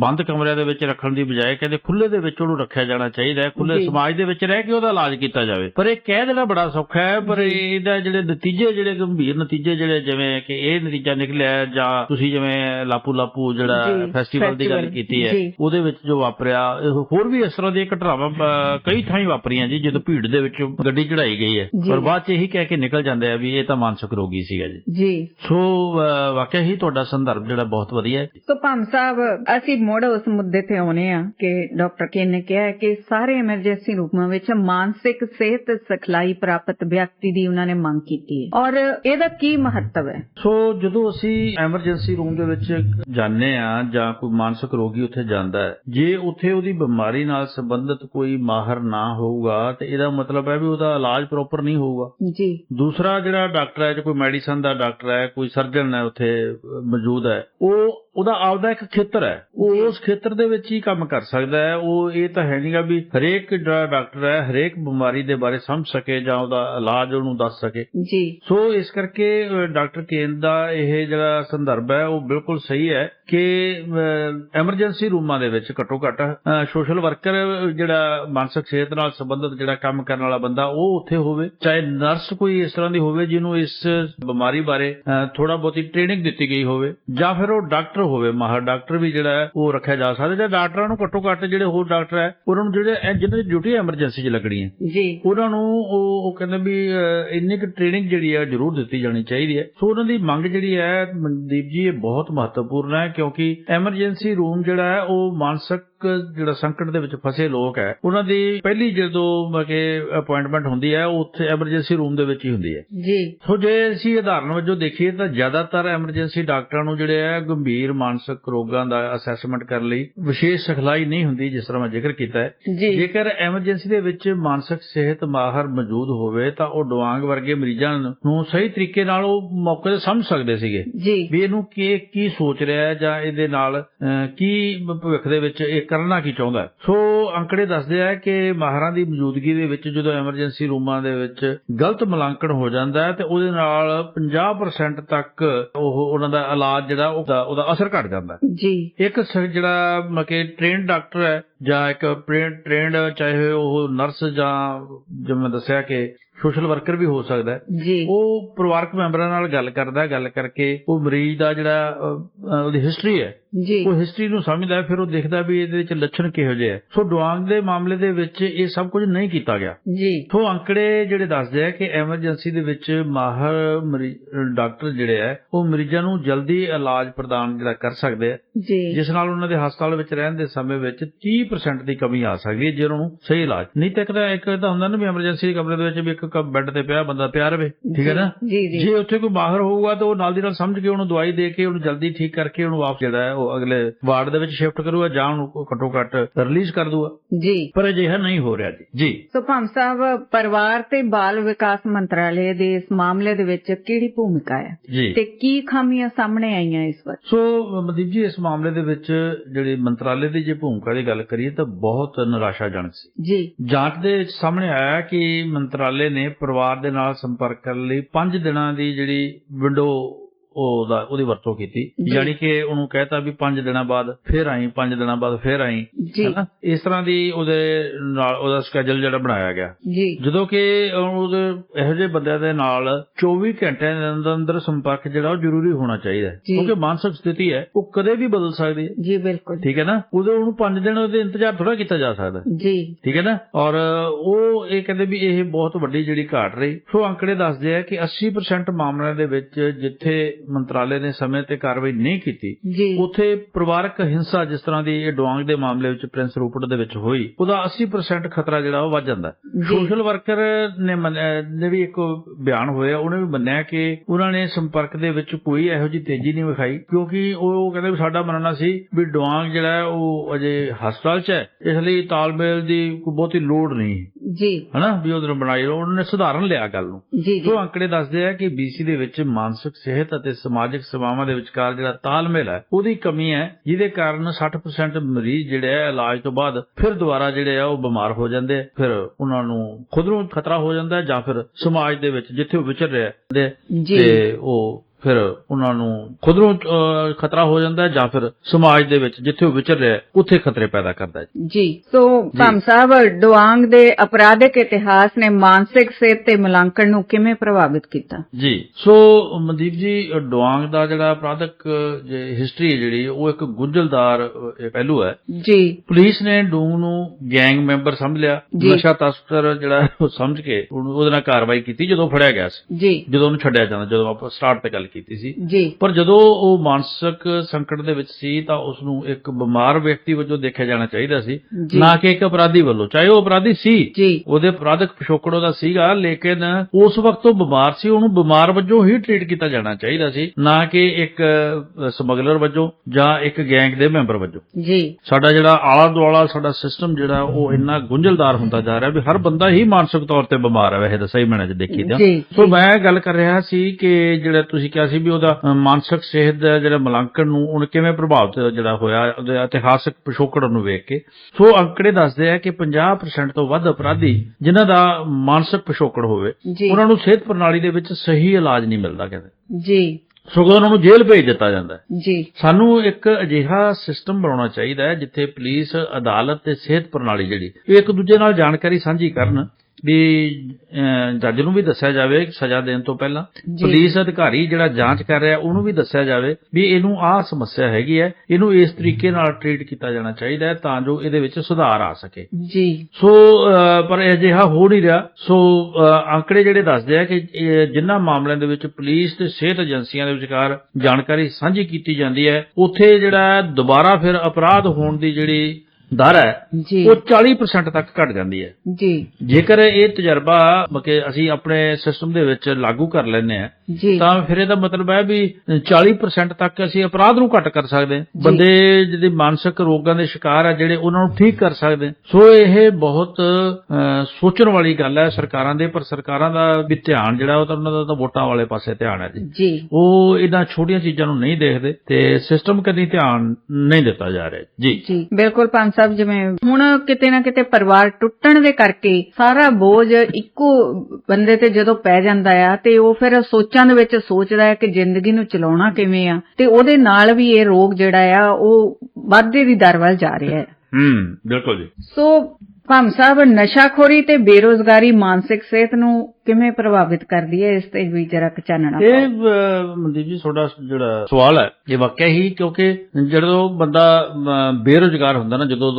ਬੰਦ ਕਮਰਿਆਂ ਦੇ ਵਿੱਚ ਰੱਖਣ ਦੀ ਬਜਾਏ ਕਹਿੰਦੇ ਖੁੱਲੇ ਦੇ ਵਿੱਚ ਉਹਨੂੰ ਰੱਖਿਆ ਜਾਣਾ ਚਾਹੀਦਾ ਹੈ ਖੁੱਲੇ। ਸਮਾਜ ਦੇ ਵਿੱਚ ਰਹਿ ਕੇ ਉਹਦਾ ਇਲਾਜ ਕੀਤਾ ਜਾਵੇ ਪਰ ਇਹ ਕਹਿ ਦੇਣਾ ਬੜਾ ਸੌਖਾ ਹੈ ਪਰ। ਇਹਦਾ ਜਿਹੜੇ ਨਤੀਜੇ ਜਿਹੜੇ ਗੰਭੀਰ ਨਤੀਜੇ ਜਿਹੜੇ ਜਿਵੇਂ ਕਿ ਇਹ ਨਤੀਜਾ ਨਿਕਲਿਆ ਜਾਂ ਤੁਸੀਂ ਜਿਵੇਂ ਲਾਪੂ ਲਾਪੂ ਜਿਹੜਾ ਫੈਸਟੀਵਲ ਦੀ ਗੱਲ ਕੀਤੀ ਹੈ। ਉਹਦੇ ਵਿੱਚ ਜੋ ਵਾਪਰਿਆ ਹੋਰ ਵੀ ਇਸ ਤਰ੍ਹਾਂ ਦੀਆਂ ਘਟਨਾਵਾਂ ਕਈ ਥਾਈਂ ਵਾਪਰੀਆਂ ਜੀ ਜਦੋਂ ਭੀੜ ਦੇ ਵਿੱਚ ਗੱਡੀ ਚੜਾਈ ਗਈ ਹੈ। ਪਰ ਬਾਅਦ ਚ ਇਹੀ ਕਹਿ ਕੇ ਨਿਕਲ ਜਾਂਦੇ ਆ ਵੀ ਇਹ ਤਾਂ ਮਾਨਸਿਕ ਰੋਗੀ ਸੀਗਾ ਜੀ ਜੀ ਸੋ ਵਾਕਿਆ ਹੀ ਤੁਹਾਡਾ ਸੰਦਰਭ ਜਿਹੜਾ ਬਹੁਤ ਵਧੀਆ ਹੈ ਸੋ ਭਾਮ ਸਾਹਿਬ ਅਸੀਂ ਮੁੜ ਉਸ ਮੁੱਦੇ ਤੇ ਆਉਨੇ ਆ ਕਿ ਡਾਕਟਰ ਕੇ ਨੇ ਕਿਹਾ ਕਿ ਸਾਰੇ ਐਮਰਜੈਂਸੀ ਰੂਮਾਂ ਵਿੱਚ ਮਾਨਸਿਕ ਸਿਹਤ ਸਿਖਲਾਈ ਪ੍ਰਾਪਤ ਵਿਅਕਤੀ ਦੀ ਉਹਨਾਂ ਨੇ ਮੰਗ ਕੀਤੀ ਹੈ। ਔਰ ਇਹਦਾ ਕੀ ਮਹੱਤਵ ਹੈ? ਸੋ ਜਦੋਂ ਅਸੀਂ ਐਮਰਜੈਂਸੀ ਰੂਮ ਦੇ ਵਿੱਚ ਜਾਂਦੇ ਆ ਜਾਂ ਕੋਈ ਮਾਨਸਿਕ ਰੋਗੀ ਉੱਥੇ ਜਾਂਦਾ ਹੈ ਜੇ ਉੱਥੇ ਉਹਦੀ ਬਿਮਾਰੀ ਨਾਲ ਸੰਬੰਧਿਤ ਕੋਈ ਮਾਹਰ ਨਾ ਹੋਊਗਾ ਤੇ ਇਹਦਾ ਮਤਲਬ ਹੈ ਵੀ ਉਹਦਾ ਇਲਾਜ ਪ੍ਰੋਪਰ ਨਹੀਂ ਹੋਊਗਾ। ਜੀ। ਦੂਸਰਾ ਜਿਹੜਾ ਡਾਕਟਰ ਹੈ ਜੇ ਕੋਈ ਮੈਡੀਸਨ ਦਾ ਡਾਕਟਰ ਹੈ ਕੋਈ ਸਰਜਨ ਹੈ ਉੱਥੇ ਮੌਜੂਦ ਹੈ ਉਹ ਉਹਦਾ ਆਪਦਾ ਇੱਕ ਖੇਤਰ ਹੈ। ਉਹ। ਉਸ ਖੇਤਰ ਦੇ ਵਿੱਚ ਹੀ ਕੰਮ ਕਰ ਸਕਦਾ ਹੈ। ਉਹ ਇਹ ਤਾਂ ਹੈ ਨਹੀਂਗਾ ਵੀ ਹਰੇਕ ਜਿਹੜਾ ਡਾਕਟਰ ਹੈ ਹਰੇਕ ਬਿਮਾਰੀ ਦੇ ਬਾਰੇ ਸਮਝ ਸਕੇ ਜਾਂ ਉਹਦਾ ਇਲਾਜ ਉਹਨੂੰ ਦੱਸ ਸਕੇ। ਜੀ। ਸੋ ਇਸ ਕਰਕੇ ਡਾਕਟਰ ਕੇਨ ਦਾ ਇਹ ਜਿਹੜਾ ਸੰਦਰਭ ਹੈ ਉਹ ਬਿਲਕੁਲ ਸਹੀ ਹੈ ਕਿ ਐਮਰਜੈਂਸੀ ਰੂਮਾਂ ਦੇ ਵਿੱਚ ਘੱਟੋ ਘੱਟ ਸੋਸ਼ਲ ਵਰਕਰ ਜਿਹੜਾ ਮਾਨਸਿਕ ਸਿਹਤ ਨਾਲ ਸੰਬੰਧਿਤ ਜਿਹੜਾ ਕੰਮ ਕਰਨ ਵਾਲਾ ਬੰਦਾ ਉਹ ਉੱਥੇ ਹੋਵੇ। ਚਾਹੇ ਨਰਸ ਕੋਈ ਇਸ ਤਰ੍ਹਾਂ ਦੀ ਹੋਵੇ ਜਿਹਨੂੰ ਇਸ ਬਿਮਾਰੀ ਬਾਰੇ ਥੋੜਾ ਬਹੁਤੀ ਟ੍ਰੇਨਿੰਗ ਦਿੱਤੀ ਗਈ ਹੋਵੇ। ਜਾਂ ਫਿਰ ਉਹ ਡਾਕਟਰ ਹੋਵੇ ਮਾਹਰ ਡਾਕਟਰ ਵੀ ਜਿਹੜਾ ਹੈ ਉਹ ਰੱਖਿਆ ਜਾ ਸਕਦਾ ਜਾਂ ਡਾਕਟਰਾਂ ਨੂੰ ਘੱਟੋ ਘੱਟ ਜਿਹੜੇ ਹੋਰ ਡਾਕਟਰ ਹੈ ਉਹਨਾਂ ਨੂੰ ਜਿਹੜੇ ਜਿਹਨਾਂ ਦੀ ਡਿਊਟੀ ਐਮਰਜੈਂਸੀ 'ਚ ਲੱਗਣੀ ਹੈ। ਜੀ। ਉਹਨਾਂ ਨੂੰ ਉਹ ਉਹ ਕਹਿੰਦੇ ਵੀ ਇੰਨੀ ਕੁ ਟ੍ਰੇਨਿੰਗ ਜਿਹੜੀ ਹੈ ਜ਼ਰੂਰ ਦਿੱਤੀ ਜਾਣੀ ਚਾਹੀਦੀ ਹੈ। ਸੋ ਉਹਨਾਂ ਦੀ ਮੰਗ ਜਿਹੜੀ ਹੈ ਮਨਦੀਪ ਜੀ ਇਹ ਬਹੁਤ ਮਹੱਤਵਪੂਰਨ ਹੈ ਕਿਉਂਕਿ ਐਮਰਜੈਂਸੀ ਰੂਮ ਜਿਹੜਾ ਹੈ ਉਹ ਮਾਨਸਿਕ ਜਿਹੜਾ ਸੰਕਟ ਦੇ ਵਿੱਚ ਫਸੇ ਲੋਕ ਹੈ ਉਹਨਾਂ ਦੀ ਪਹਿਲੀ ਜਦੋਂ ਮਤਲਬ ਕਿ ਅਪਾਇੰਟਮੈਂਟ ਹੁੰਦੀ ਹੈ ਉਹ ਉੱਥੇ ਐਮਰਜੈਂਸੀ ਰੂਮ ਦੇ ਵਿੱਚ ਹੀ ਹੁੰਦੀ ਹੈ। ਜੀ। ਸੋ ਜੇ ਅਸੀਂ ਉਦਾਹਰਨ ਵਜੋਂ ਦੇਖੀਏ ਤਾਂ ਜ਼ਿਆਦਾਤਰ ਐਮਰਜੈਂਸੀ ਡਾਕਟਰਾਂ ਨੂੰ ਜਿਹੜੇ ਹੈ ਗੰਭੀਰ ਮਾਨਸਿਕ ਰੋਗਾਂ ਦਾ ਅਸੈਸਮੈਂਟ ਕਰਨ ਲਈ ਵਿਸ਼ੇਸ਼ ਸਿਖਲਾਈ ਨਹੀਂ ਹੁੰਦੀ ਜਿਸ ਤਰ੍ਹਾਂ ਮੈਂ ਜ਼ਿਕਰ ਕੀਤਾ ਹੈ। ਜੇਕਰ ਐਮਰਜੈਂਸੀ ਦੇ ਵਿੱਚ ਮਾਨਸਿਕ ਸਿਹਤ ਮਾਹਰ ਮੌਜੂਦ ਹੋਵੇ ਤਾਂ ਉਹ ਡਵਾਂਗ ਵਰਗੇ ਮਰੀਜ਼ਾਂ ਨੂੰ ਸਹੀ ਤਰੀਕੇ ਨਾਲ ਉਹ ਮੌਕੇ ਤੇ ਸਮਝ ਸਕਦੇ ਸੀਗੇ। ਜੀ। ਵੀ ਇਹਨੂੰ ਕੀ ਕੀ ਸੋਚ ਰਿਹਾ ਹੈ ਜਾਂ ਇਹਦੇ ਨਾਲ ਕੀ ਭਵਿੱਖ ਦੇ ਵਿੱਚ ਇਹ ਕਰਨਾ ਕੀ ਚਾਹੁੰਦਾ। ਸੋ ਅੰਕੜੇ ਦੱਸਦੇ ਆ ਕਿ ਮਾਹਰਾਂ ਦੀ ਮੌਜੂਦਗੀ ਦੇ ਵਿੱਚ ਜਦੋਂ ਐਮਰਜੈਂਸੀ ਰੂਮਾਂ ਦੇ ਵਿੱਚ ਗਲਤ ਮੁਲਾਂਕਣ ਹੋ ਜਾਂਦਾ ਹੈ ਤੇ ਉਹਦੇ ਨਾਲ 50% ਤੱਕ ਉਹ ਉਹਨਾਂ ਦਾ ਇਲਾਜ ਜਿਹੜਾ ਉਹਦਾ ਅਸਰ ਘਟ ਜਾਂਦਾ ਜੀ ਇੱਕ ਜਿਹੜਾ ਮਤਲਬ ਕਿ ਟ੍ਰੇਨਡ ਡਾਕਟਰ ਹੈ ਜਾਂ ਇੱਕ ਟ੍ਰੇਨਡ ਚਾਹੇ ਉਹ ਨਰਸ ਜਾਂ ਜਿਵੇਂ ਮੈਂ ਦੱਸਿਆ ਕਿ ਸੋਸ਼ਲ ਵਰਕਰ ਵੀ ਹੋ ਸਕਦਾ ਹੈ। ਉਹ ਪਰਿਵਾਰਕ ਮੈਂਬਰਾਂ ਨਾਲ ਗੱਲ ਕਰਦਾ ਗੱਲ ਕਰਕੇ ਉਹ ਮਰੀਜ਼ ਦਾ ਜਿਹੜਾ ਉਹਦੀ ਹਿਸਟਰੀ ਹੈ ਉਹ ਹਿਸਟਰੀ ਨੂੰ ਸਮਝਦਾ ਫਿਰ ਉਹ ਦੇਖਦਾ ਵੀ ਇਹਦੇ ਵਿੱਚ ਲੱਛਣ ਕਿਹੋ ਜਿਹੇ ਹੈ ਸੋ ਡਵਾਂਗ ਦੇ ਮਾਮਲੇ ਦੇ ਵਿੱਚ ਇਹ ਸਭ ਕੁਝ ਨਹੀਂ ਕੀਤਾ ਗਿਆ। ਜੀ। ਸੋ ਅੰਕੜੇ ਜਿਹੜੇ ਦੱਸਦੇ ਆ ਕਿ ਐਮਰਜੈਂਸੀ ਦੇ ਵਿੱਚ ਮਾਹਰ ਡਾਕਟਰ ਜਿਹੜੇ ਆ ਉਹ ਮਰੀਜ਼ਾਂ ਨੂੰ ਜਲਦੀ ਇਲਾਜ ਪ੍ਰਦਾਨ ਜਿਹੜਾ ਕਰ ਸਕਦੇ ਆ। ਜਿਸ ਨਾਲ ਉਹਨਾਂ ਦੇ ਹਸਪਤਾਲ ਵਿੱਚ ਰਹਿਣ ਦੇ ਸਮੇਂ ਵਿੱਚ 30% ਦੀ ਕਮੀ ਆ ਸਕਦੀ ਹੈ ਜੇ ਉਹਨਾਂ ਨੂੰ ਸਹੀ ਇਲਾਜ। ਨਹੀਂ ਤਾਂ ਤਾਂ ਇੱਕ ਤਾਂ ਹੁੰਦਾ ਨਾ ਵੀ ਐਮਰਜੈਂਸੀ ਦੇ ਕਮਰੇ ਦੇ ਵਿੱਚ ਵੀ ਇੱਕ ਬੈੱਡ ਤੇ ਪਿਆ ਬੰਦਾ ਪਿਆ ਰਵੇ ਠੀਕ ਹੈ ਨਾ? ਜੀ ਉੱਥੇ ਕੋਈ ਮਾਹਰ ਹੋਊਗਾ ਤਾਂ ਉਹ ਨਾਲ ਦੀ ਨਾਲ ਸਮਝ ਕੇ ਉਹਨੂੰ ਦਵਾਈ ਦੇ ਕੇ ਉਹਨੂੰ ਜਲਦੀ ਠੀਕ ਕਰਕੇ ਉਹਨੂੰ ਵਾਪਸ ਜਿਹੜਾ ਹੈ ਉਹ ਅਗਲੇ ਵਾਰਡ ਦੇ ਵਿੱਚ ਸ਼ਿਫਟ ਕਰੂਗਾ ਜਾਂ ਉਹਨੂੰ ਘੱਟੋ ਘੱਟ ਰਿਲੀਜ਼ ਕਰ ਦੂਗਾ। ਜੀ। ਪਰ ਅਜਿਹਾ ਨਹੀਂ ਹੋ ਰਿਹਾ ਜੀ। ਜੀ। ਸੋ ਭਾਮ ਸਾਹਿਬ ਪਰਿਵਾਰ ਤੇ ਬਾਲ ਵਿਕਾਸ ਮੰਤਰਾਲੇ ਦੇ ਇਸ ਮਾਮਲੇ ਦੇ ਵਿੱਚ ਕਿਹੜੀ ਭੂਮਿਕਾ ਹੈ? ਤੇ ਕੀ ਖਾਮੀਆਂ ਸਾਹਮਣੇ ਆਈਆਂ ਇਸ ਵਾਰ? ਸੋ ਮਨਦੀਪ ਜੀ ਇਸ ਮਾਮਲੇ ਦੇ ਵਿੱਚ ਜਿਹੜੀ ਮੰਤਰਾਲੇ ਦੀ ਜੇ ਭੂਮਿਕਾ ਦੀ ਗੱਲ ਕਰੀਏ ਤਾਂ ਬਹੁਤ ਨਿਰਾਸ਼ਾਜਨਕ ਸੀ। ਜੀ। ਜਾਂਚ ਦੇ ਵਿੱਚ ਸਾਹਮਣੇ ਆਇਆ ਕਿ ਮੰਤਰਾਲੇ ਨੇ ਪਰਿਵਾਰ ਦੇ ਨਾਲ ਸੰਪਰਕ ਕਰਨ ਲਈ 5 ਦਿਨਾਂ ਦੀ ਜਿਹੜੀ ਵਿੰਡੋ ਉਹਦਾ ਉਹਦੀ ਵਰਤੋਂ ਕੀਤੀ। ਯਾਨੀ ਕਿ ਉਹਨੂੰ ਕਹਿਤਾ ਵੀ 5 ਦਿਨਾਂ ਬਾਅਦ ਫਿਰ ਆਈ 5 ਦਿਨਾਂ ਬਾਅਦ ਫਿਰ ਆਈ। ਹੈਨਾ? ਇਸ ਤਰ੍ਹਾਂ ਦੀ ਉਹਦੇ ਨਾਲ ਉਹਦਾ ਸਕੇਜੂਲ ਜਿਹੜਾ ਬਣਾਇਆ ਗਿਆ। ਜਦੋਂ ਕਿ ਉਹਦੇ ਇਹੋ ਜਿਹੇ ਬੰਦਿਆਂ ਦੇ ਨਾਲ 24 ਘੰਟਿਆਂ ਦੇ ਅੰਦਰ ਅੰਦਰ ਸੰਪਰਕ ਜਿਹੜਾ ਉਹ ਜ਼ਰੂਰੀ ਹੋਣਾ ਚਾਹੀਦਾ। ਕਿਉਂਕਿ ਮਾਨਸਿਕ ਸਥਿਤੀ ਹੈ ਉਹ ਕਦੇ ਵੀ ਬਦਲ ਸਕਦੀ ਹੈ। ਜੀ ਬਿਲਕੁਲ। ਠੀਕ ਹੈ ਨਾ? ਉਦੋਂ ਉਹਨੂੰ 5 ਦਿਨ ਉਹਦੇ ਇੰਤਜ਼ਾਰ ਥੋੜਾ ਕੀਤਾ ਜਾ ਸਕਦਾ ਜੀ। ਠੀਕ ਹੈ ਨਾ? ਔਰ ਉਹ ਇਹ ਕਹਿੰਦੇ ਵੀ ਇਹ ਬਹੁਤ ਵੱਡੀ ਜਿਹੜੀ ਘਾਟ ਰਹੀ। ਸੋ ਅੰਕੜੇ ਦੱਸਦੇ ਆ ਕਿ 80% ਮਾਮਲਿਆਂ ਦੇ ਵਿੱਚ ਜਿੱਥੇ ਮੰਤਰਾਲੇ ਨੇ ਸਮੇਂ ਤੇ ਕਾਰਵਾਈ ਨਹੀਂ ਕੀਤੀ। ਉਥੇ ਪਰਿਵਾਰਕ ਹਿੰਸਾ ਜਿਸ ਤਰ੍ਹਾਂ ਦੀ ਇਹ ਡਵਾਂਗ ਦੇ ਮਾਮਲੇ ਵਿੱਚ ਪ੍ਰਿੰਸ ਰੂਪਟ ਦੇ ਵਿੱਚ ਹੋਈ ਉਹਦਾ 80% ਖਤਰਾ ਜਿਹੜਾ ਉਹ ਵੱਧ ਜਾਂਦਾ। ਸੋਸ਼ਲ ਵਰਕਰ ਨੇ ਨੇ ਵੀ ਇੱਕ ਬਿਆਨ ਹੋਇਆ ਉਹਨੇ ਵੀ ਮੰਨਿਆ ਕਿ ਉਹਨਾਂ ਨੇ ਸੰਪਰਕ ਦੇ ਵਿੱਚ ਕੋਈ ਇਹੋ ਜਿਹੀ ਤੇਜ਼ੀ ਨਹੀਂ ਵਿਖਾਈ ਕਿਉਂਕਿ ਉਹ ਕਹਿੰਦੇ ਵੀ ਸਾਡਾ ਮੰਨਣਾ ਸੀ ਵੀ ਡਵਾਂਗ ਜਿਹੜਾ ਉਹ ਅਜੇ ਹਸਪਤਾਲ 'ਚ ਹੈ ਇਸ ਲਈ ਤਾਲਮੇਲ ਦੀ ਕੋਈ ਬਹੁਤੀ ਲੋੜ ਨਹੀਂ। ਜੀ। ਹਨਾ ਵੀ ਉਹਨੂੰ ਬਣਾਈ ਉਹਨਾਂ ਨੇ ਸੁਧਾਰਨ ਲਿਆ ਗੱਲ ਨੂੰ। ਜੀ ਜੀ। ਸੋ ਅੰਕੜੇ ਦੱਸਦੇ ਆ ਕਿ BC ਦੇ ਵਿੱਚ ਮਾਨਸਿਕ ਸਿਹਤ ਅਤੇ ਸਮਾਜਿਕ ਸੇਵਾਵਾਂ ਦੇ ਵਿਚਕਾਰ ਜਿਹੜਾ ਤਾਲਮੇਲ ਹੈ ਉਹਦੀ ਕਮੀ ਹੈ ਜਿਹਦੇ ਕਾਰਨ 60% ਮਰੀਜ਼ ਜਿਹੜੇ ਆ ਇਲਾਜ ਤੋਂ ਬਾਅਦ ਫਿਰ ਦੁਬਾਰਾ ਜਿਹੜੇ ਆ ਉਹ ਬਿਮਾਰ ਹੋ ਜਾਂਦੇ ਫਿਰ ਉਹਨਾਂ ਨੂੰ ਖੁਦ ਨੂੰ ਖਤਰਾ ਹੋ ਜਾਂਦਾ ਜਾਂ ਫਿਰ ਸਮਾਜ ਦੇ ਵਿੱਚ ਜਿੱਥੇ ਉਹ ਵਿਚਰ ਰਹੇ ਤੇ ਉਹ ਫਿਰ ਉਹਨਾਂ ਨੂੰ ਖੁਦ ਨੂੰ ਖਤਰਾ ਹੋ ਜਾਂਦਾ ਹੈ ਜਾਂ ਫਿਰ ਸਮਾਜ ਦੇ ਵਿੱਚ ਜਿੱਥੇ ਉਹ ਵਿਚਰ ਰਿਹਾ ਉੱਥੇ ਖਤਰੇ ਪੈਦਾ ਕਰਦਾ ਹੈ। ਜੀ ਸੋ ਭਾਮ ਸਾਹਿਬ ਡੁਆਂਗ ਦੇ ਅਪਰਾਧਿਕ ਇਤਿਹਾਸ ਨੇ ਮਾਨਸਿਕ ਸਿਹਤ ਤੇ ਮੁਲਾਂਕਣ ਨੂੰ ਕਿਵੇਂ ਪ੍ਰਭਾਵਿਤ ਕੀਤਾ? ਜੀ ਸੋ ਮਨਦੀਪ ਜੀ ਡੁਆਂਗ ਦਾ ਜਿਹੜਾ ਅਪਰਾਧਕ ਹਿਸਟਰੀ ਹੈ ਜਿਹੜੀ ਉਹ ਇੱਕ ਗੁੰਝਲਦਾਰ ਪਹਿਲੂ ਹੈ। ਜੀ। ਪੁਲਿਸ ਨੇ ਡੂੰਗ ਨੂੰ ਗੈਂਗ ਮੈਂਬਰ ਸਮਝ ਲਿਆ। ਨਸ਼ਾ ਤਸਕਰ ਜਿਹੜਾ ਉਹ ਸਮਝ ਕੇ ਉਹਦੇ ਨਾਲ ਕਾਰਵਾਈ ਕੀਤੀ ਜਦੋਂ ਫੜਿਆ ਗਿਆ ਸੀ। ਜੀ। ਜਦੋਂ ਉਹਨੂੰ ਛੱਡਿਆ ਜਾਂਦਾ ਜਦੋਂ ਆਪਾਂ ਸਟਾਰਟ ਤੇ ਗੱਲ ਕੀਤੀ ਸੀ। ਜੀ। ਪਰ ਜਦੋਂ ਉਹ ਮਾਨਸਿਕ ਸੰਕਟ ਦੇ ਵਿੱਚ ਸੀ ਤਾਂ ਉਸ ਨੂੰ ਇੱਕ ਬਿਮਾਰ ਵਿਅਕਤੀ ਵਜੋਂ ਦੇਖਿਆ ਜਾਣਾ ਚਾਹੀਦਾ ਸੀ। ਨਾ ਕਿ ਇੱਕ ਅਪਰਾਧੀ ਵੱਲੋਂ। ਚਾਹੇ ਉਹ ਅਪਰਾਧੀ ਸੀ। ਉਹਦੇ ਅਪਰਾਧਿਕ ਪਿਛੋਕੜ ਉਹਦਾ ਸੀਗਾ ਲੇਕਿਨ ਉਸ ਵਕਤ ਉਹ ਬਿਮਾਰ ਸੀ। ਉਹਨੂੰ ਬਿਮਾਰ ਵਜੋਂ ਹੀ ਟ੍ਰੀਟ ਕੀਤਾ ਜਾਣਾ ਚਾਹੀਦਾ ਸੀ। ਨਾ ਕਿ ਇੱਕ ਸਮਗਲਰ ਵਜੋਂ ਜਾਂ ਇੱਕ ਗੈਂਗ ਦੇ ਮੈਂਬਰ ਵਜੋਂ। ਜੀ। ਸਾਡਾ ਜਿਹੜਾ ਆਲਾ ਦੁਆਲਾ ਸਾਡਾ ਸਿਸਟਮ ਜਿਹੜਾ ਉਹ ਇੰਨਾ ਗੁੰਝਲਦਾਰ ਹੁੰਦਾ ਜਾ ਰਿਹਾ ਵੀ ਹਰ ਬੰਦਾ ਹੀ ਮਾਨਸਿਕ ਤੌਰ ਤੇ ਬਿਮਾਰ ਹੈ। ਵੈਸੇ ਤਾਂ ਸਹੀ ਮੈਨੇ ਚ ਦੇਖੀ ਤਾਂ। ਸੋ ਮੈਂ ਗੱਲ ਕਰ ਰਿਹਾ ਸੀ ਕਿ ਜਿਹੜਾ ਤੁਸੀਂ ਕਿਹਾ ਸੀ ਵੀ ਉਹਦਾ ਮਾਨਸਿਕ ਸਿਹਤ ਦਾ ਜਿਹੜਾ ਮੁਲਾਂਕਣ ਨੂੰ ਉਹਨੇ ਕਿਵੇਂ ਪ੍ਰਭਾਵਿਤ ਜਿਹੜਾ ਹੋਇਆ ਉਹਦੇ ਇਤਿਹਾਸਕ ਪਿਛੋਕੜ ਨੂੰ ਵੇਖ ਕੇ। ਸੋ ਅੰਕੜੇ ਦੱਸਦੇ ਆ ਕਿ 50% ਤੋਂ ਵੱਧ ਅਪਰਾਧੀ ਜਿਨ੍ਹਾਂ ਦਾ ਮਾਨਸਿਕ ਪਿਛੋਕੜ ਹੋਵੇ ਉਹਨਾਂ ਨੂੰ ਸਿਹਤ ਪ੍ਰਣਾਲੀ ਦੇ ਵਿੱਚ ਸਹੀ ਇਲਾਜ ਨਹੀਂ ਮਿਲਦਾ ਕਹਿੰਦੇ। ਜੀ। ਸਗੋਂ ਉਹਨਾਂ ਨੂੰ ਜੇਲ੍ਹ ਭੇਜ ਦਿੱਤਾ ਜਾਂਦਾ ਹੈ ਜੀ। ਸਾਨੂੰ ਇੱਕ ਅਜਿਹਾ ਸਿਸਟਮ ਬਣਾਉਣਾ ਚਾਹੀਦਾ ਹੈ ਜਿੱਥੇ ਪੁਲਿਸ ਅਦਾਲਤ ਤੇ ਸਿਹਤ ਪ੍ਰਣਾਲੀ ਜਿਹੜੀ ਇਹ ਇੱਕ ਦੂਜੇ ਨਾਲ ਜਾਣਕਾਰੀ ਸਾਂਝੀ ਕਰਨ। ਵੀ ਜੱਜ ਨੂੰ ਵੀ ਦੱਸਿਆ ਜਾਵੇ ਸਜ਼ਾ ਦੇਣ ਤੋਂ ਪਹਿਲਾਂ। ਪੁਲਿਸ ਅਧਿਕਾਰੀ ਜਿਹੜਾ ਜਾਂਚ ਕਰ ਰਿਹਾ ਉਹਨੂੰ ਵੀ ਦੱਸਿਆ ਜਾਵੇ ਵੀ ਇਹਨੂੰ ਆਹ ਸਮੱਸਿਆ ਹੈਗੀ ਹੈ ਇਹਨੂੰ ਇਸ ਤਰੀਕੇ ਨਾਲ ਟ੍ਰੀਟ ਕੀਤਾ ਜਾਣਾ ਚਾਹੀਦਾ ਹੈ ਤਾਂ ਜੋ ਇਹਦੇ ਵਿੱਚ ਸੁਧਾਰ ਆ ਸਕੇ। ਜੀ। ਸੋ ਪਰ ਅਜਿਹਾ ਹੋ ਨਹੀਂ ਰਿਹਾ। ਸੋ ਅੰਕੜੇ ਜਿਹੜੇ ਦੱਸਦੇ ਆ ਕਿ ਜਿਨ੍ਹਾਂ ਮਾਮਲਿਆਂ ਦੇ ਵਿੱਚ ਪੁਲਿਸ ਤੇ ਸਿਹਤ ਏਜੰਸੀਆਂ ਦੇ ਵਿਚਕਾਰ ਜਾਣਕਾਰੀ ਸਾਂਝੀ ਕੀਤੀ ਜਾਂਦੀ ਹੈ ਉੱਥੇ ਜਿਹੜਾ ਦੁਬਾਰਾ ਫਿਰ ਅਪਰਾਧ ਹੋਣ ਦੀ ਜਿਹੜੀ ਦਰ ਹੈ ਜੀ। ਉਹ 40% ਤੱਕ ਘਟ ਜਾਂਦੀ ਹੈ। ਜੀ। ਜੇਕਰ ਇਹ ਤਜਰਬਾ ਮਕੇ ਅਸੀਂ ਆਪਣੇ ਸਿਸਟਮ ਦੇ ਵਿੱਚ ਲਾਗੂ ਕਰ ਲੈਂਦੇ ਆ ਜੀ। ਤਾਂ ਫਿਰ ਇਹਦਾ ਮਤਲਬ ਹੈ ਵੀ 40% ਤੱਕ ਅਸੀਂ ਅਪਰਾਧ ਨੂੰ ਘੱਟ ਕਰ ਸਕਦੇ ਹਾਂ। ਬੰਦੇ ਜਿਹਦੇ ਮਾਨਸਿਕ ਰੋਗਾਂ ਦੇ ਸ਼ਿਕਾਰ ਆ ਜਿਹੜੇ ਉਹਨਾਂ ਨੂੰ ਠੀਕ ਕਰ ਸਕਦੇ ਹਾਂ। ਸੋ ਇਹ ਬਹੁਤ ਅਹ, ਸੋਚਣ ਵਾਲੀ ਗੱਲ ਹੈ ਸਰਕਾਰਾਂ ਦੇ ਪਰ ਸਰਕਾਰਾਂ ਦਾ ਵੀ ਧਿਆਨ ਜਿਹੜਾ ਉਹ ਤਾਂ ਉਹਨਾਂ ਦਾ ਤਾਂ ਵੋਟਾਂ ਵਾਲੇ ਪਾਸੇ ਧਿਆਨ ਹੈ ਜੀ। ਜੀ। ਉਹ ਇਹਨਾਂ ਛੋਟੀਆਂ ਚੀਜ਼ਾਂ ਨੂੰ ਨਹੀਂ ਦੇਖਦੇ ਤੇ ਸਿਸਟਮ ਕਦੀ ਧਿਆਨ ਨਹੀਂ ਦਿੱਤਾ ਜਾ ਰਿਹਾ। ਜੀ। ਜੀ। ਬਿਲਕੁਲ ਪੰਜ ਸਾਹਿਬ ਜਿਵੇਂ ਹੁਣ ਕਿਤੇ ਨਾ ਕਿਤੇ ਪਰਿਵਾਰ ਟੁੱਟਣ ਦੇ ਕਰਕੇ ਸਾਰਾ ਬੋਝ ਇੱਕੋ ਬੰਦੇ ਤੇ ਜਦੋਂ ਪੈ ਜਾਂਦਾ ਆ ਤੇ ਉਹ ਫਿਰ ਸੋਚਾਂ ਦੇ ਵਿੱਚ ਸੋਚਦਾ ਹੈ ਕਿ ਜ਼ਿੰਦਗੀ ਨੂੰ ਚਲਾਉਣਾ ਕਿਵੇਂ ਆ ਤੇ ਉਹਦੇ ਨਾਲ ਵੀ ਇਹ ਰੋਗ ਜਿਹੜਾ ਆ ਉਹ ਵਾਧੇ ਦੀ ਦਰ ਵੱਲ ਜਾ ਰਿਹਾ ਹੈ। ਹੂੰ ਬਿਲਕੁਲ ਜੀ। ਸੋ ਭਾਮ ਸਾਹਿਬ ਨਸ਼ਾਖੋਰੀ ਤੇ ਬੇਰੋਜ਼ਗਾਰੀ ਮਾਨਸਿਕ ਸਿਹਤ ਨੂੰ ਕਿਵੇਂ ਪ੍ਰਭਾਵਿਤ ਕਰਦੀ ਹੈ? ਇਸ ਤੇ ਵੀ ਜਰਾ ਕੁ ਚਾਨਣਾ ਇਹ ਮਨਦੀਪ ਜੀ ਤੁਹਾਡਾ ਜਿਹੜਾ ਸਵਾਲ ਹੈ ਇਹ ਵਾਕਿਆ ਹੀ ਕਿਉਂਕਿ ਜਦੋਂ ਬੰਦਾ ਬੇਰੁਜ਼ਗਾਰ ਹੁੰਦਾ ਨਾ ਜਦੋਂ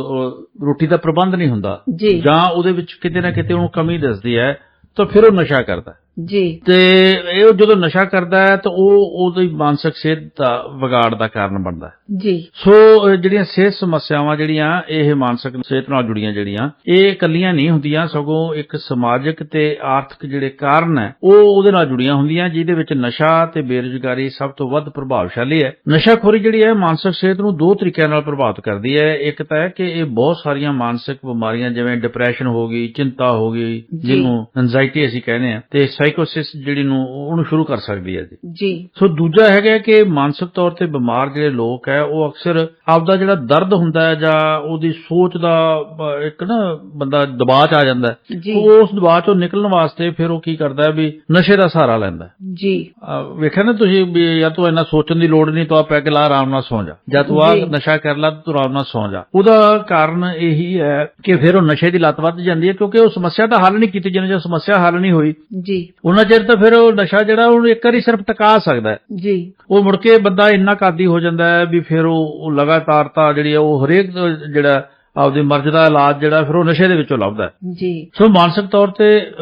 ਰੋਟੀ ਦਾ ਪ੍ਰਬੰਧ ਨਹੀਂ ਹੁੰਦਾ ਜੀ। ਉਹਦੇ ਵਿੱਚ ਕਿਤੇ ਨਾ ਕਿਤੇ ਉਹਨੂੰ ਕਮੀ ਦਿਸਦੀ ਹੈ ਤਾਂ ਫਿਰ ਉਹ ਨਸ਼ਾ ਕਰਦਾ। ਜੀ। ਤੇ ਇਹ ਜਦੋਂ ਨਸ਼ਾ ਕਰਦਾ ਹੈ ਤਾਂ ਉਹ ਉਹਦੀ ਮਾਨਸਿਕ ਸਿਹਤ ਦਾ ਵਿਗਾੜ ਦਾ ਕਾਰਨ ਬਣਦਾ ਹੈ। ਜੀ। ਸੋ ਜਿਹੜੀਆਂ ਸਿਹਤ ਸਮੱਸਿਆਵਾਂ ਜਿਹੜੀਆਂ ਇਹ ਮਾਨਸਿਕ ਸਿਹਤ ਨਾਲ ਜੁੜੀਆਂ ਜਿਹੜੀਆਂ ਇਹ ਇਕੱਲੀਆਂ ਨਹੀਂ ਹੁੰਦੀਆਂ ਸਗੋਂ ਇੱਕ ਸਮਾਜਿਕ ਤੇ ਆਰਥਿਕ ਜਿਹੜੇ ਕਾਰਨ ਹੈ ਉਹ ਉਹਦੇ ਨਾਲ ਜੁੜੀਆਂ ਹੁੰਦੀਆਂ ਜਿਹਦੇ ਵਿੱਚ ਨਸ਼ਾ ਤੇ ਬੇਰੁਜ਼ਗਾਰੀ ਸਭ ਤੋਂ ਵੱਧ ਪ੍ਰਭਾਵਸ਼ਾਲੀ ਹੈ। ਨਸ਼ਾਖੋਰੀ ਜਿਹੜੀ ਹੈ ਮਾਨਸਿਕ ਸਿਹਤ ਨੂੰ ਦੋ ਤਰੀਕਿਆਂ ਨਾਲ ਪ੍ਰਭਾਵਿਤ ਕਰਦੀ ਹੈ। ਇੱਕ ਤਾਂ ਹੈ ਕਿ ਇਹ ਬਹੁਤ ਸਾਰੀਆਂ ਮਾਨਸਿਕ ਬਿਮਾਰੀਆਂ ਜਿਵੇਂ ਡਿਪਰੈਸ਼ਨ ਹੋ ਗਈ ਚਿੰਤਾ ਹੋ ਗਈ। ਜਿਹਨੂੰ ਐਂਜ਼ਾਈਟੀ ਅਸੀਂ ਕਹਿੰਦੇ ਆ ਤੇ ਸਾਈਕੋਸਿਸ ਜਿਹੜੀ ਨੂੰ ਉਹਨੂੰ ਸ਼ੁਰੂ ਕਰ ਸਕਦੀ ਹੈ ਜੀ। ਜੀ। ਸੋ ਦੂਜਾ ਹੈਗਾ ਕਿ ਮਾਨਸਿਕ ਤੌਰ ਤੇ ਬਿਮਾਰ ਜਿਹੜੇ ਲੋਕ ਹੈ ਉਹ ਅਕਸਰ ਆਪਦਾ ਜਿਹੜਾ ਦਰਦ ਹੁੰਦਾ ਹੈ ਜਾਂ ਉਹਦੀ ਸੋਚ ਦਾ ਇੱਕ ਨਾ ਬੰਦਾ ਦਬਾਅ 'ਚ ਆ ਜਾਂਦਾ ਉਸ ਦਬਾਅ ਚੋਂ ਨਿਕਲਣ ਵਾਸਤੇ ਫਿਰ ਉਹ ਕੀ ਕਰਦਾ ਹੈ ਵੀ ਨਸ਼ੇ ਦਾ ਸਹਾਰਾ ਲੈਂਦਾ ਜੀ। ਵੇਖਿਆ ਨਾ ਤੁਸੀਂ ਵੀ ਜਾਂ ਤੂੰ ਇੰਨਾ ਸੋਚਣ ਦੀ ਲੋੜ ਨਹੀਂ ਤੂੰ ਆ ਪੈਗ ਲਾ ਆਰਾਮ ਨਾਲ ਸੌਂ ਜਾ। ਜਾਂ ਤੂੰ ਆ। ਨਸ਼ਾ ਕਰ ਲਾ ਤੂੰ ਆਰਾਮ ਨਾਲ ਸੌਂ ਜਾ। ਉਹਦਾ ਕਾਰਨ ਇਹੀ ਹੈ ਕਿ ਫਿਰ ਉਹ ਨਸ਼ੇ ਦੀ ਲੱਤ ਵੱਧ ਜਾਂਦੀ ਹੈ ਕਿਉਂਕਿ ਉਹ ਸਮੱਸਿਆ ਤਾਂ ਹੱਲ ਨਹੀਂ ਕੀਤੀ ਜਿੰਨੇ ਚਿਰ ਸਮੱਸਿਆ ਹੱਲ ਨਹੀਂ ਹੋਈ। ਜੀ। ਉਹਨਾਂ ਚਿਰ ਤਾਂ ਫਿਰ ਉਹ ਨਸ਼ਾ ਜਿਹੜਾ ਉਹਨੂੰ ਇੱਕ ਵਾਰੀ ਸਿਰਫ ਟਕਾ ਸਕਦਾ ਜੀ। ਉਹ ਮੁੜ ਕੇ ਬੰਦਾ ਇੰਨਾ ਕਾਦੀ ਹੋ ਜਾਂਦਾ ਹੈ ਵੀ ਫਿਰ ਉਹ ਉਹ ਲਗਾਤਾਰਤਾ ਜਿਹੜੀ ਉਹ ਹਰੇਕ ਜਿਹੜਾ ਆਪਦੀ ਮਰਜ਼ੀ ਦਾ ਇਲਾਜ ਜਿਹੜਾ ਫਿਰ ਉਹ ਨਸ਼ੇ ਦੇ ਵਿੱਚੋਂ ਲੱਭਦਾ ਜੀ। ਸੋ ਮਾਨਸਿਕ ਤੌਰ ਤੇ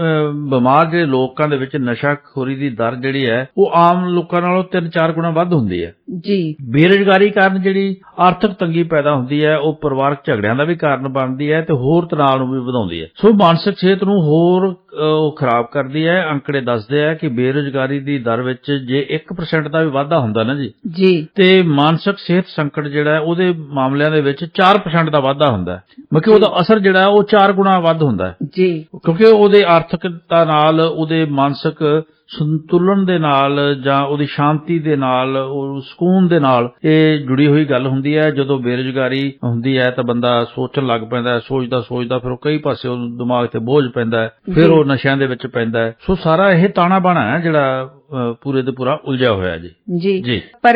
ਬਿਮਾਰ ਜਿਹੜੇ ਲੋਕਾਂ ਦੇ ਵਿੱਚ ਨਸ਼ਾਖੋਰੀ ਦੀ ਦਰ ਜਿਹੜੀ ਹੈ ਉਹ ਆਮ ਲੋਕਾਂ ਨਾਲੋਂ 3-4 ਗੁਣਾ ਵੱਧ ਹੁੰਦੀ ਹੈ। ਜੀ। ਬੇਰੁਜ਼ਗਾਰੀ ਕਾਰਨ ਜਿਹੜੀ ਆਰਥਿਕ ਤੰਗੀ ਪੈਦਾ ਹੁੰਦੀ ਹੈ ਉਹ ਪਰਿਵਾਰਕ ਝਗੜਿਆਂ ਦਾ ਵੀ ਕਾਰਨ ਬਣਦੀ ਹੈ ਤੇ ਹੋਰ ਤਣਾਅ ਨੂੰ ਵੀ ਵਧਾਉਂਦੀ ਹੈ। ਸੋ ਮਾਨਸਿਕ ਸਿਹਤ ਨੂੰ ਹੋਰ ਉਹ ਖਰਾਬ ਕਰਦੀ ਹੈ। ਅੰਕੜੇ ਦੱਸਦੇ ਆ ਕਿ ਬੇਰੁਜ਼ਗਾਰੀ ਦੀ ਦਰ ਵਿੱਚ ਜੇ 1% ਦਾ ਵੀ ਵਾਧਾ ਹੁੰਦਾ ਨਾ ਜੀ ਜੀ। ਤੇ ਮਾਨਸਿਕ ਸਿਹਤ ਸੰਕਟ ਜਿਹੜਾ ਉਹਦੇ ਮਾਮਲਿਆਂ ਦੇ ਵਿੱਚ 4% ਦਾ ਵਾਧਾ ਹੁੰਦਾ ਹੈ। ਮਤਲਬ ਉਹਦਾ ਅਸਰ ਜਿਹੜਾ ਉਹ 4 ਗੁਣਾ ਵੱਧ ਹੁੰਦਾ ਹੈ। ਜੀ। ਕਿਉਂਕਿ ਉਹਦੇ ਆਰਥਿਕਤਾ ਨਾਲ ਉਹਦੇ ਮਾਨਸਿਕ ਸੰਤੁਲਨ ਦੇ ਨਾਲ ਜਾਂ ਉਹਦੀ ਸ਼ਾਂਤੀ ਦੇ ਨਾਲ ਉਹ ਸਕੂਨ ਦੇ ਨਾਲ ਇਹ ਜੁੜੀ ਹੋਈ ਗੱਲ ਹੁੰਦੀ ਹੈ। ਜਦੋਂ ਬੇਰੁਜ਼ਗਾਰੀ ਹੁੰਦੀ ਹੈ ਤਾਂ ਬੰਦਾ ਸੋਚਣ ਲੱਗ ਪੈਂਦਾ ਹੈ ਸੋਚਦਾ ਸੋਚਦਾ ਫਿਰ ਉਹ ਕਈ ਪਾਸੇ ਉਹਨੂੰ ਦਿਮਾਗ ਤੇ ਬੋਝ ਪੈਂਦਾ ਹੈ ਫਿਰ। ਉਹ ਨਸ਼ਿਆਂ ਦੇ ਵਿੱਚ ਪੈਂਦਾ ਹੈ। ਸੋ ਸਾਰਾ ਇਹ ਤਾਣਾ ਬਾਣਾ ਹੈ ਜਿਹੜਾ ਪੂਰੇ ਦੇ ਪੂਰਾ ਉਲਝਿਆ ਹੋਇਆ ਜੀ। ਜੀ। ਪਰ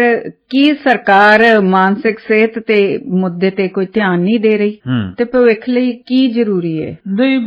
ਕੀ ਸਰਕਾਰ ਮਾਨਸਿਕ ਸਿਹਤ ਤੇ ਮੁੱਦੇ ਤੇ ਕੋਈ ਧਿਆਨ ਨਹੀਂ ਦੇ ਰਹੀ? ਤੇ ਭਵਿੱਖ ਲਈ ਕੀ ਜ਼ਰੂਰੀ ਹੈ? ਨਹੀਂ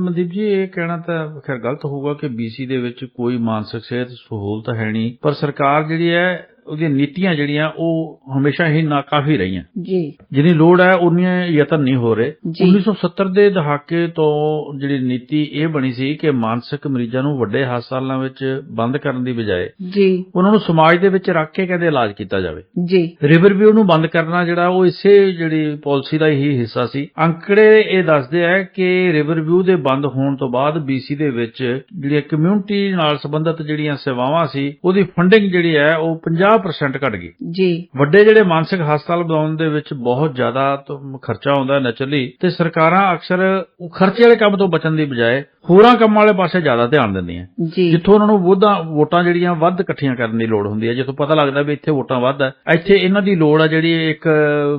ਮਨਦੀਪ ਜੀ ਇਹ ਕਹਿਣਾ ਤਾਂ ਖੈਰ ਗਲਤ ਹੋਊਗਾ ਕਿ ਬੀਸੀ ਦੇ ਵਿੱਚ ਕੋਈ ਕੋਈ ਮਾਨਸਿਕ ਸਿਹਤ ਸਹੂਲਤ ਹੈ ਨਹੀਂ। ਪਰ ਸਰਕਾਰ ਜਿਹੜੀ ਹੈ ਉਹਦੀਆਂ ਨੀਤੀਆਂ ਜਿਹੜੀਆਂ ਉਹ ਹਮੇਸ਼ਾ ਹੀ ਨਾਕਾਫੀ ਰਹੀਆਂ। ਜੀ। ਜਿੰਨੀ ਲੋੜ ਹੈ ਉਨੀਆਂ ਯਤਨ ਨਹੀਂ ਹੋ ਰਹੇ। ਜੀ। 1970 ਦੇ ਦਹਾਕੇ ਤੋਂ ਜਿਹੜੀ ਨੀਤੀ ਇਹ ਬਣੀ ਸੀ ਕਿ ਮਾਨਸਿਕ ਮਰੀਜ਼ਾਂ ਨੂੰ ਵੱਡੇ ਹਸਪਤਾਲਾਂ ਵਿੱਚ ਬੰਦ ਕਰਨ ਦੀ ਬਜਾਏ ਜੀ। ਉਹਨਾਂ ਨੂੰ ਸਮਾਜ ਦੇ ਵਿੱਚ ਰੱਖ ਕੇ ਕਹਿੰਦੇ ਇਲਾਜ ਕੀਤਾ ਜਾਵੇ। ਜੀ। ਰਿਵਰਵਿਊ ਨੂੰ ਬੰਦ ਕਰਨਾ ਜਿਹੜਾ ਉਹ ਇਸੇ ਜਿਹੜੀ ਪਾਲਿਸੀ ਦਾ ਹੀ ਹਿੱਸਾ ਸੀ। ਅੰਕੜੇ ਇਹ ਦੱਸਦੇ ਆ ਕਿ ਰਿਵਰਵਿਊ ਦੇ ਬੰਦ ਹੋਣ ਤੋਂ ਬਾਅਦ ਬੀਸੀ ਦੇ ਵਿੱਚ ਜਿਹੜੀਆਂ ਕਮਿਊਨਿਟੀ ਨਾਲ ਸੰਬੰਧਿਤ ਜਿਹੜੀਆਂ ਸੇਵਾਵਾਂ ਸੀ ਉਹਦੀ ਫੰਡਿੰਗ ਜਿਹੜੀ ਹੈ ਉਹ 50 50% ਘਟ ਗਈ। ਜੀ। ਵੱਡੇ ਜਿਹੜੇ ਮਾਨਸਿਕ ਹਸਪਤਾਲ ਬਣਾਉਣ ਦੇ ਵਿੱਚ ਬਹੁਤ ਜ਼ਿਆਦਾ ਖਰਚਾ ਆਉਂਦਾ ਨੈਚੁਰਲੀ ਤੇ ਸਰਕਾਰਾਂ ਅਕਸਰ ਉਹ ਖਰਚੇ ਵਾਲੇ ਕੰਮ ਤੋਂ ਬਚਣ ਦੀ ਬਜਾਏ ਹੋਰਾਂ ਕੰਮਾਂ ਵਾਲੇ ਪਾਸੇ ਜ਼ਿਆਦਾ ਧਿਆਨ ਦਿੰਦੀਆਂ। ਜਿੱਥੋਂ ਉਹਨਾਂ ਨੂੰ ਵੋਟਾਂ ਵੋਟਾਂ ਜਿਹੜੀਆਂ ਵੱਧ ਇਕੱਠੀਆਂ ਕਰਨ ਦੀ ਲੋੜ ਹੁੰਦੀ ਹੈ। ਜਿੱਥੋਂ ਪਤਾ ਲੱਗਦਾ ਵੀ ਇੱਥੇ ਵੋਟਾਂ ਵੱਧ ਹੈ ਇੱਥੇ ਇਹਨਾਂ ਦੀ ਲੋੜ ਹੈ ਜਿਹੜੀ ਇੱਕ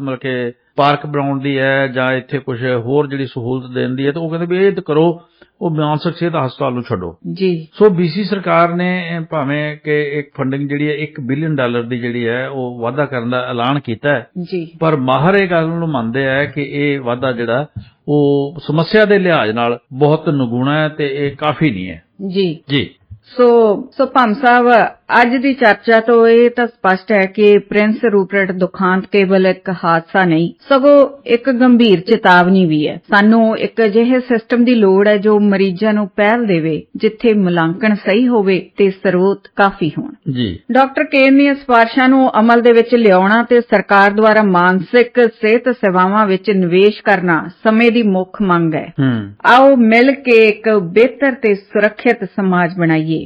ਮਤਲਬ ਕਿ ਪਾਰਕ ਬਣਾਉਣ ਦੀ ਹੈ ਜਾਂ ਇੱਥੇ ਕੁਝ ਹੋਰ ਜਿਹੜੀ ਸਹੂਲਤ ਦੇਣ ਦੀ ਹੈ ਤਾਂ ਉਹ ਕਹਿੰਦੇ ਵੀ ਇਹ ਤਾਂ ਕਰੋ। ਉਹ ਮਾਨਸਿਕ ਸਿਹਤ ਹਸਪਤਾਲ ਨੂੰ ਛੱਡੋ। ਜੀ। ਸੋ ਬੀਸੀ ਸਰਕਾਰ ਨੇ ਭਾਵੇਂ ਕਿ ਇੱਕ ਫੰਡਿੰਗ ਜਿਹੜੀ ਹੈ 1 ਬਿਲੀਅਨ ਡਾਲਰ ਦੀ ਜਿਹੜੀ ਹੈ ਉਹ ਵਾਧਾ ਕਰਨ ਦਾ ਐਲਾਨ ਕੀਤਾ ਹੈ। ਜੀ। ਪਰ ਮਾਹਰ ਇਹ ਗੱਲ ਨੂੰ ਮੰਨਦੇ ਆ ਕਿ ਇਹ ਵਾਧਾ ਜਿਹੜਾ ਉਹ ਸਮੱਸਿਆ ਦੇ ਲਿਹਾਜ਼ ਨਾਲ ਬਹੁਤ ਨਗੂਣਾ ਹੈ ਤੇ ਇਹ ਕਾਫੀ ਨਹੀਂ ਹੈ। ਜੀ। ਜੀ। ਸੋ ਸੋ ਸਾਹਿਬ ਅੱਜ ਦੀ ਚਰਚਾ ਤੋਂ ਇਹ ਤਾਂ ਸਪਸ਼ਟ ਹੈ ਕਿ ਪ੍ਰਿੰਸ ਰੂਪਰਟ ਦੁਖਾਂਤ ਕੇਵਲ ਇੱਕ ਹਾਦਸਾ ਨਹੀਂ ਸਗੋਂ ਇੱਕ ਗੰਭੀਰ ਚੇਤਾਵਨੀ ਵੀ ਹੈ। ਸਾਨੂੰ ਇੱਕ ਅਜਿਹੇ ਸਿਸਟਮ ਦੀ ਲੋੜ ਹੈ ਜੋ ਮਰੀਜ਼ਾਂ ਨੂੰ ਪਹਿਲ ਦੇਵੇ ਜਿੱਥੇ ਮੁਲਾਂਕਣ ਸਹੀ ਹੋਵੇ ਤੇ ਸਰੋਤ ਕਾਫੀ ਹੋਣ। ਜੀ। ਡਾਕਟਰ ਕੇਨ ਦੀਆਂ ਸਿਫਾਰਸ਼ਾਂ ਨੂੰ ਅਮਲ ਦੇ ਵਿੱਚ ਲਿਆਉਣਾ ਤੇ ਸਰਕਾਰ ਦੁਆਰਾ ਮਾਨਸਿਕ ਸਿਹਤ ਸੇਵਾਵਾਂ ਵਿੱਚ ਨਿਵੇਸ਼ ਕਰਨਾ ਸਮੇਂ ਦੀ ਮੁੱਖ ਮੰਗ ਹੈ। ਹੂੰ। ਆਓ ਮਿਲ ਕੇ ਇੱਕ ਬਿਹਤਰ ਤੇ ਸੁਰੱਖਿਅਤ ਸਮਾਜ ਬਣਾਈਏ।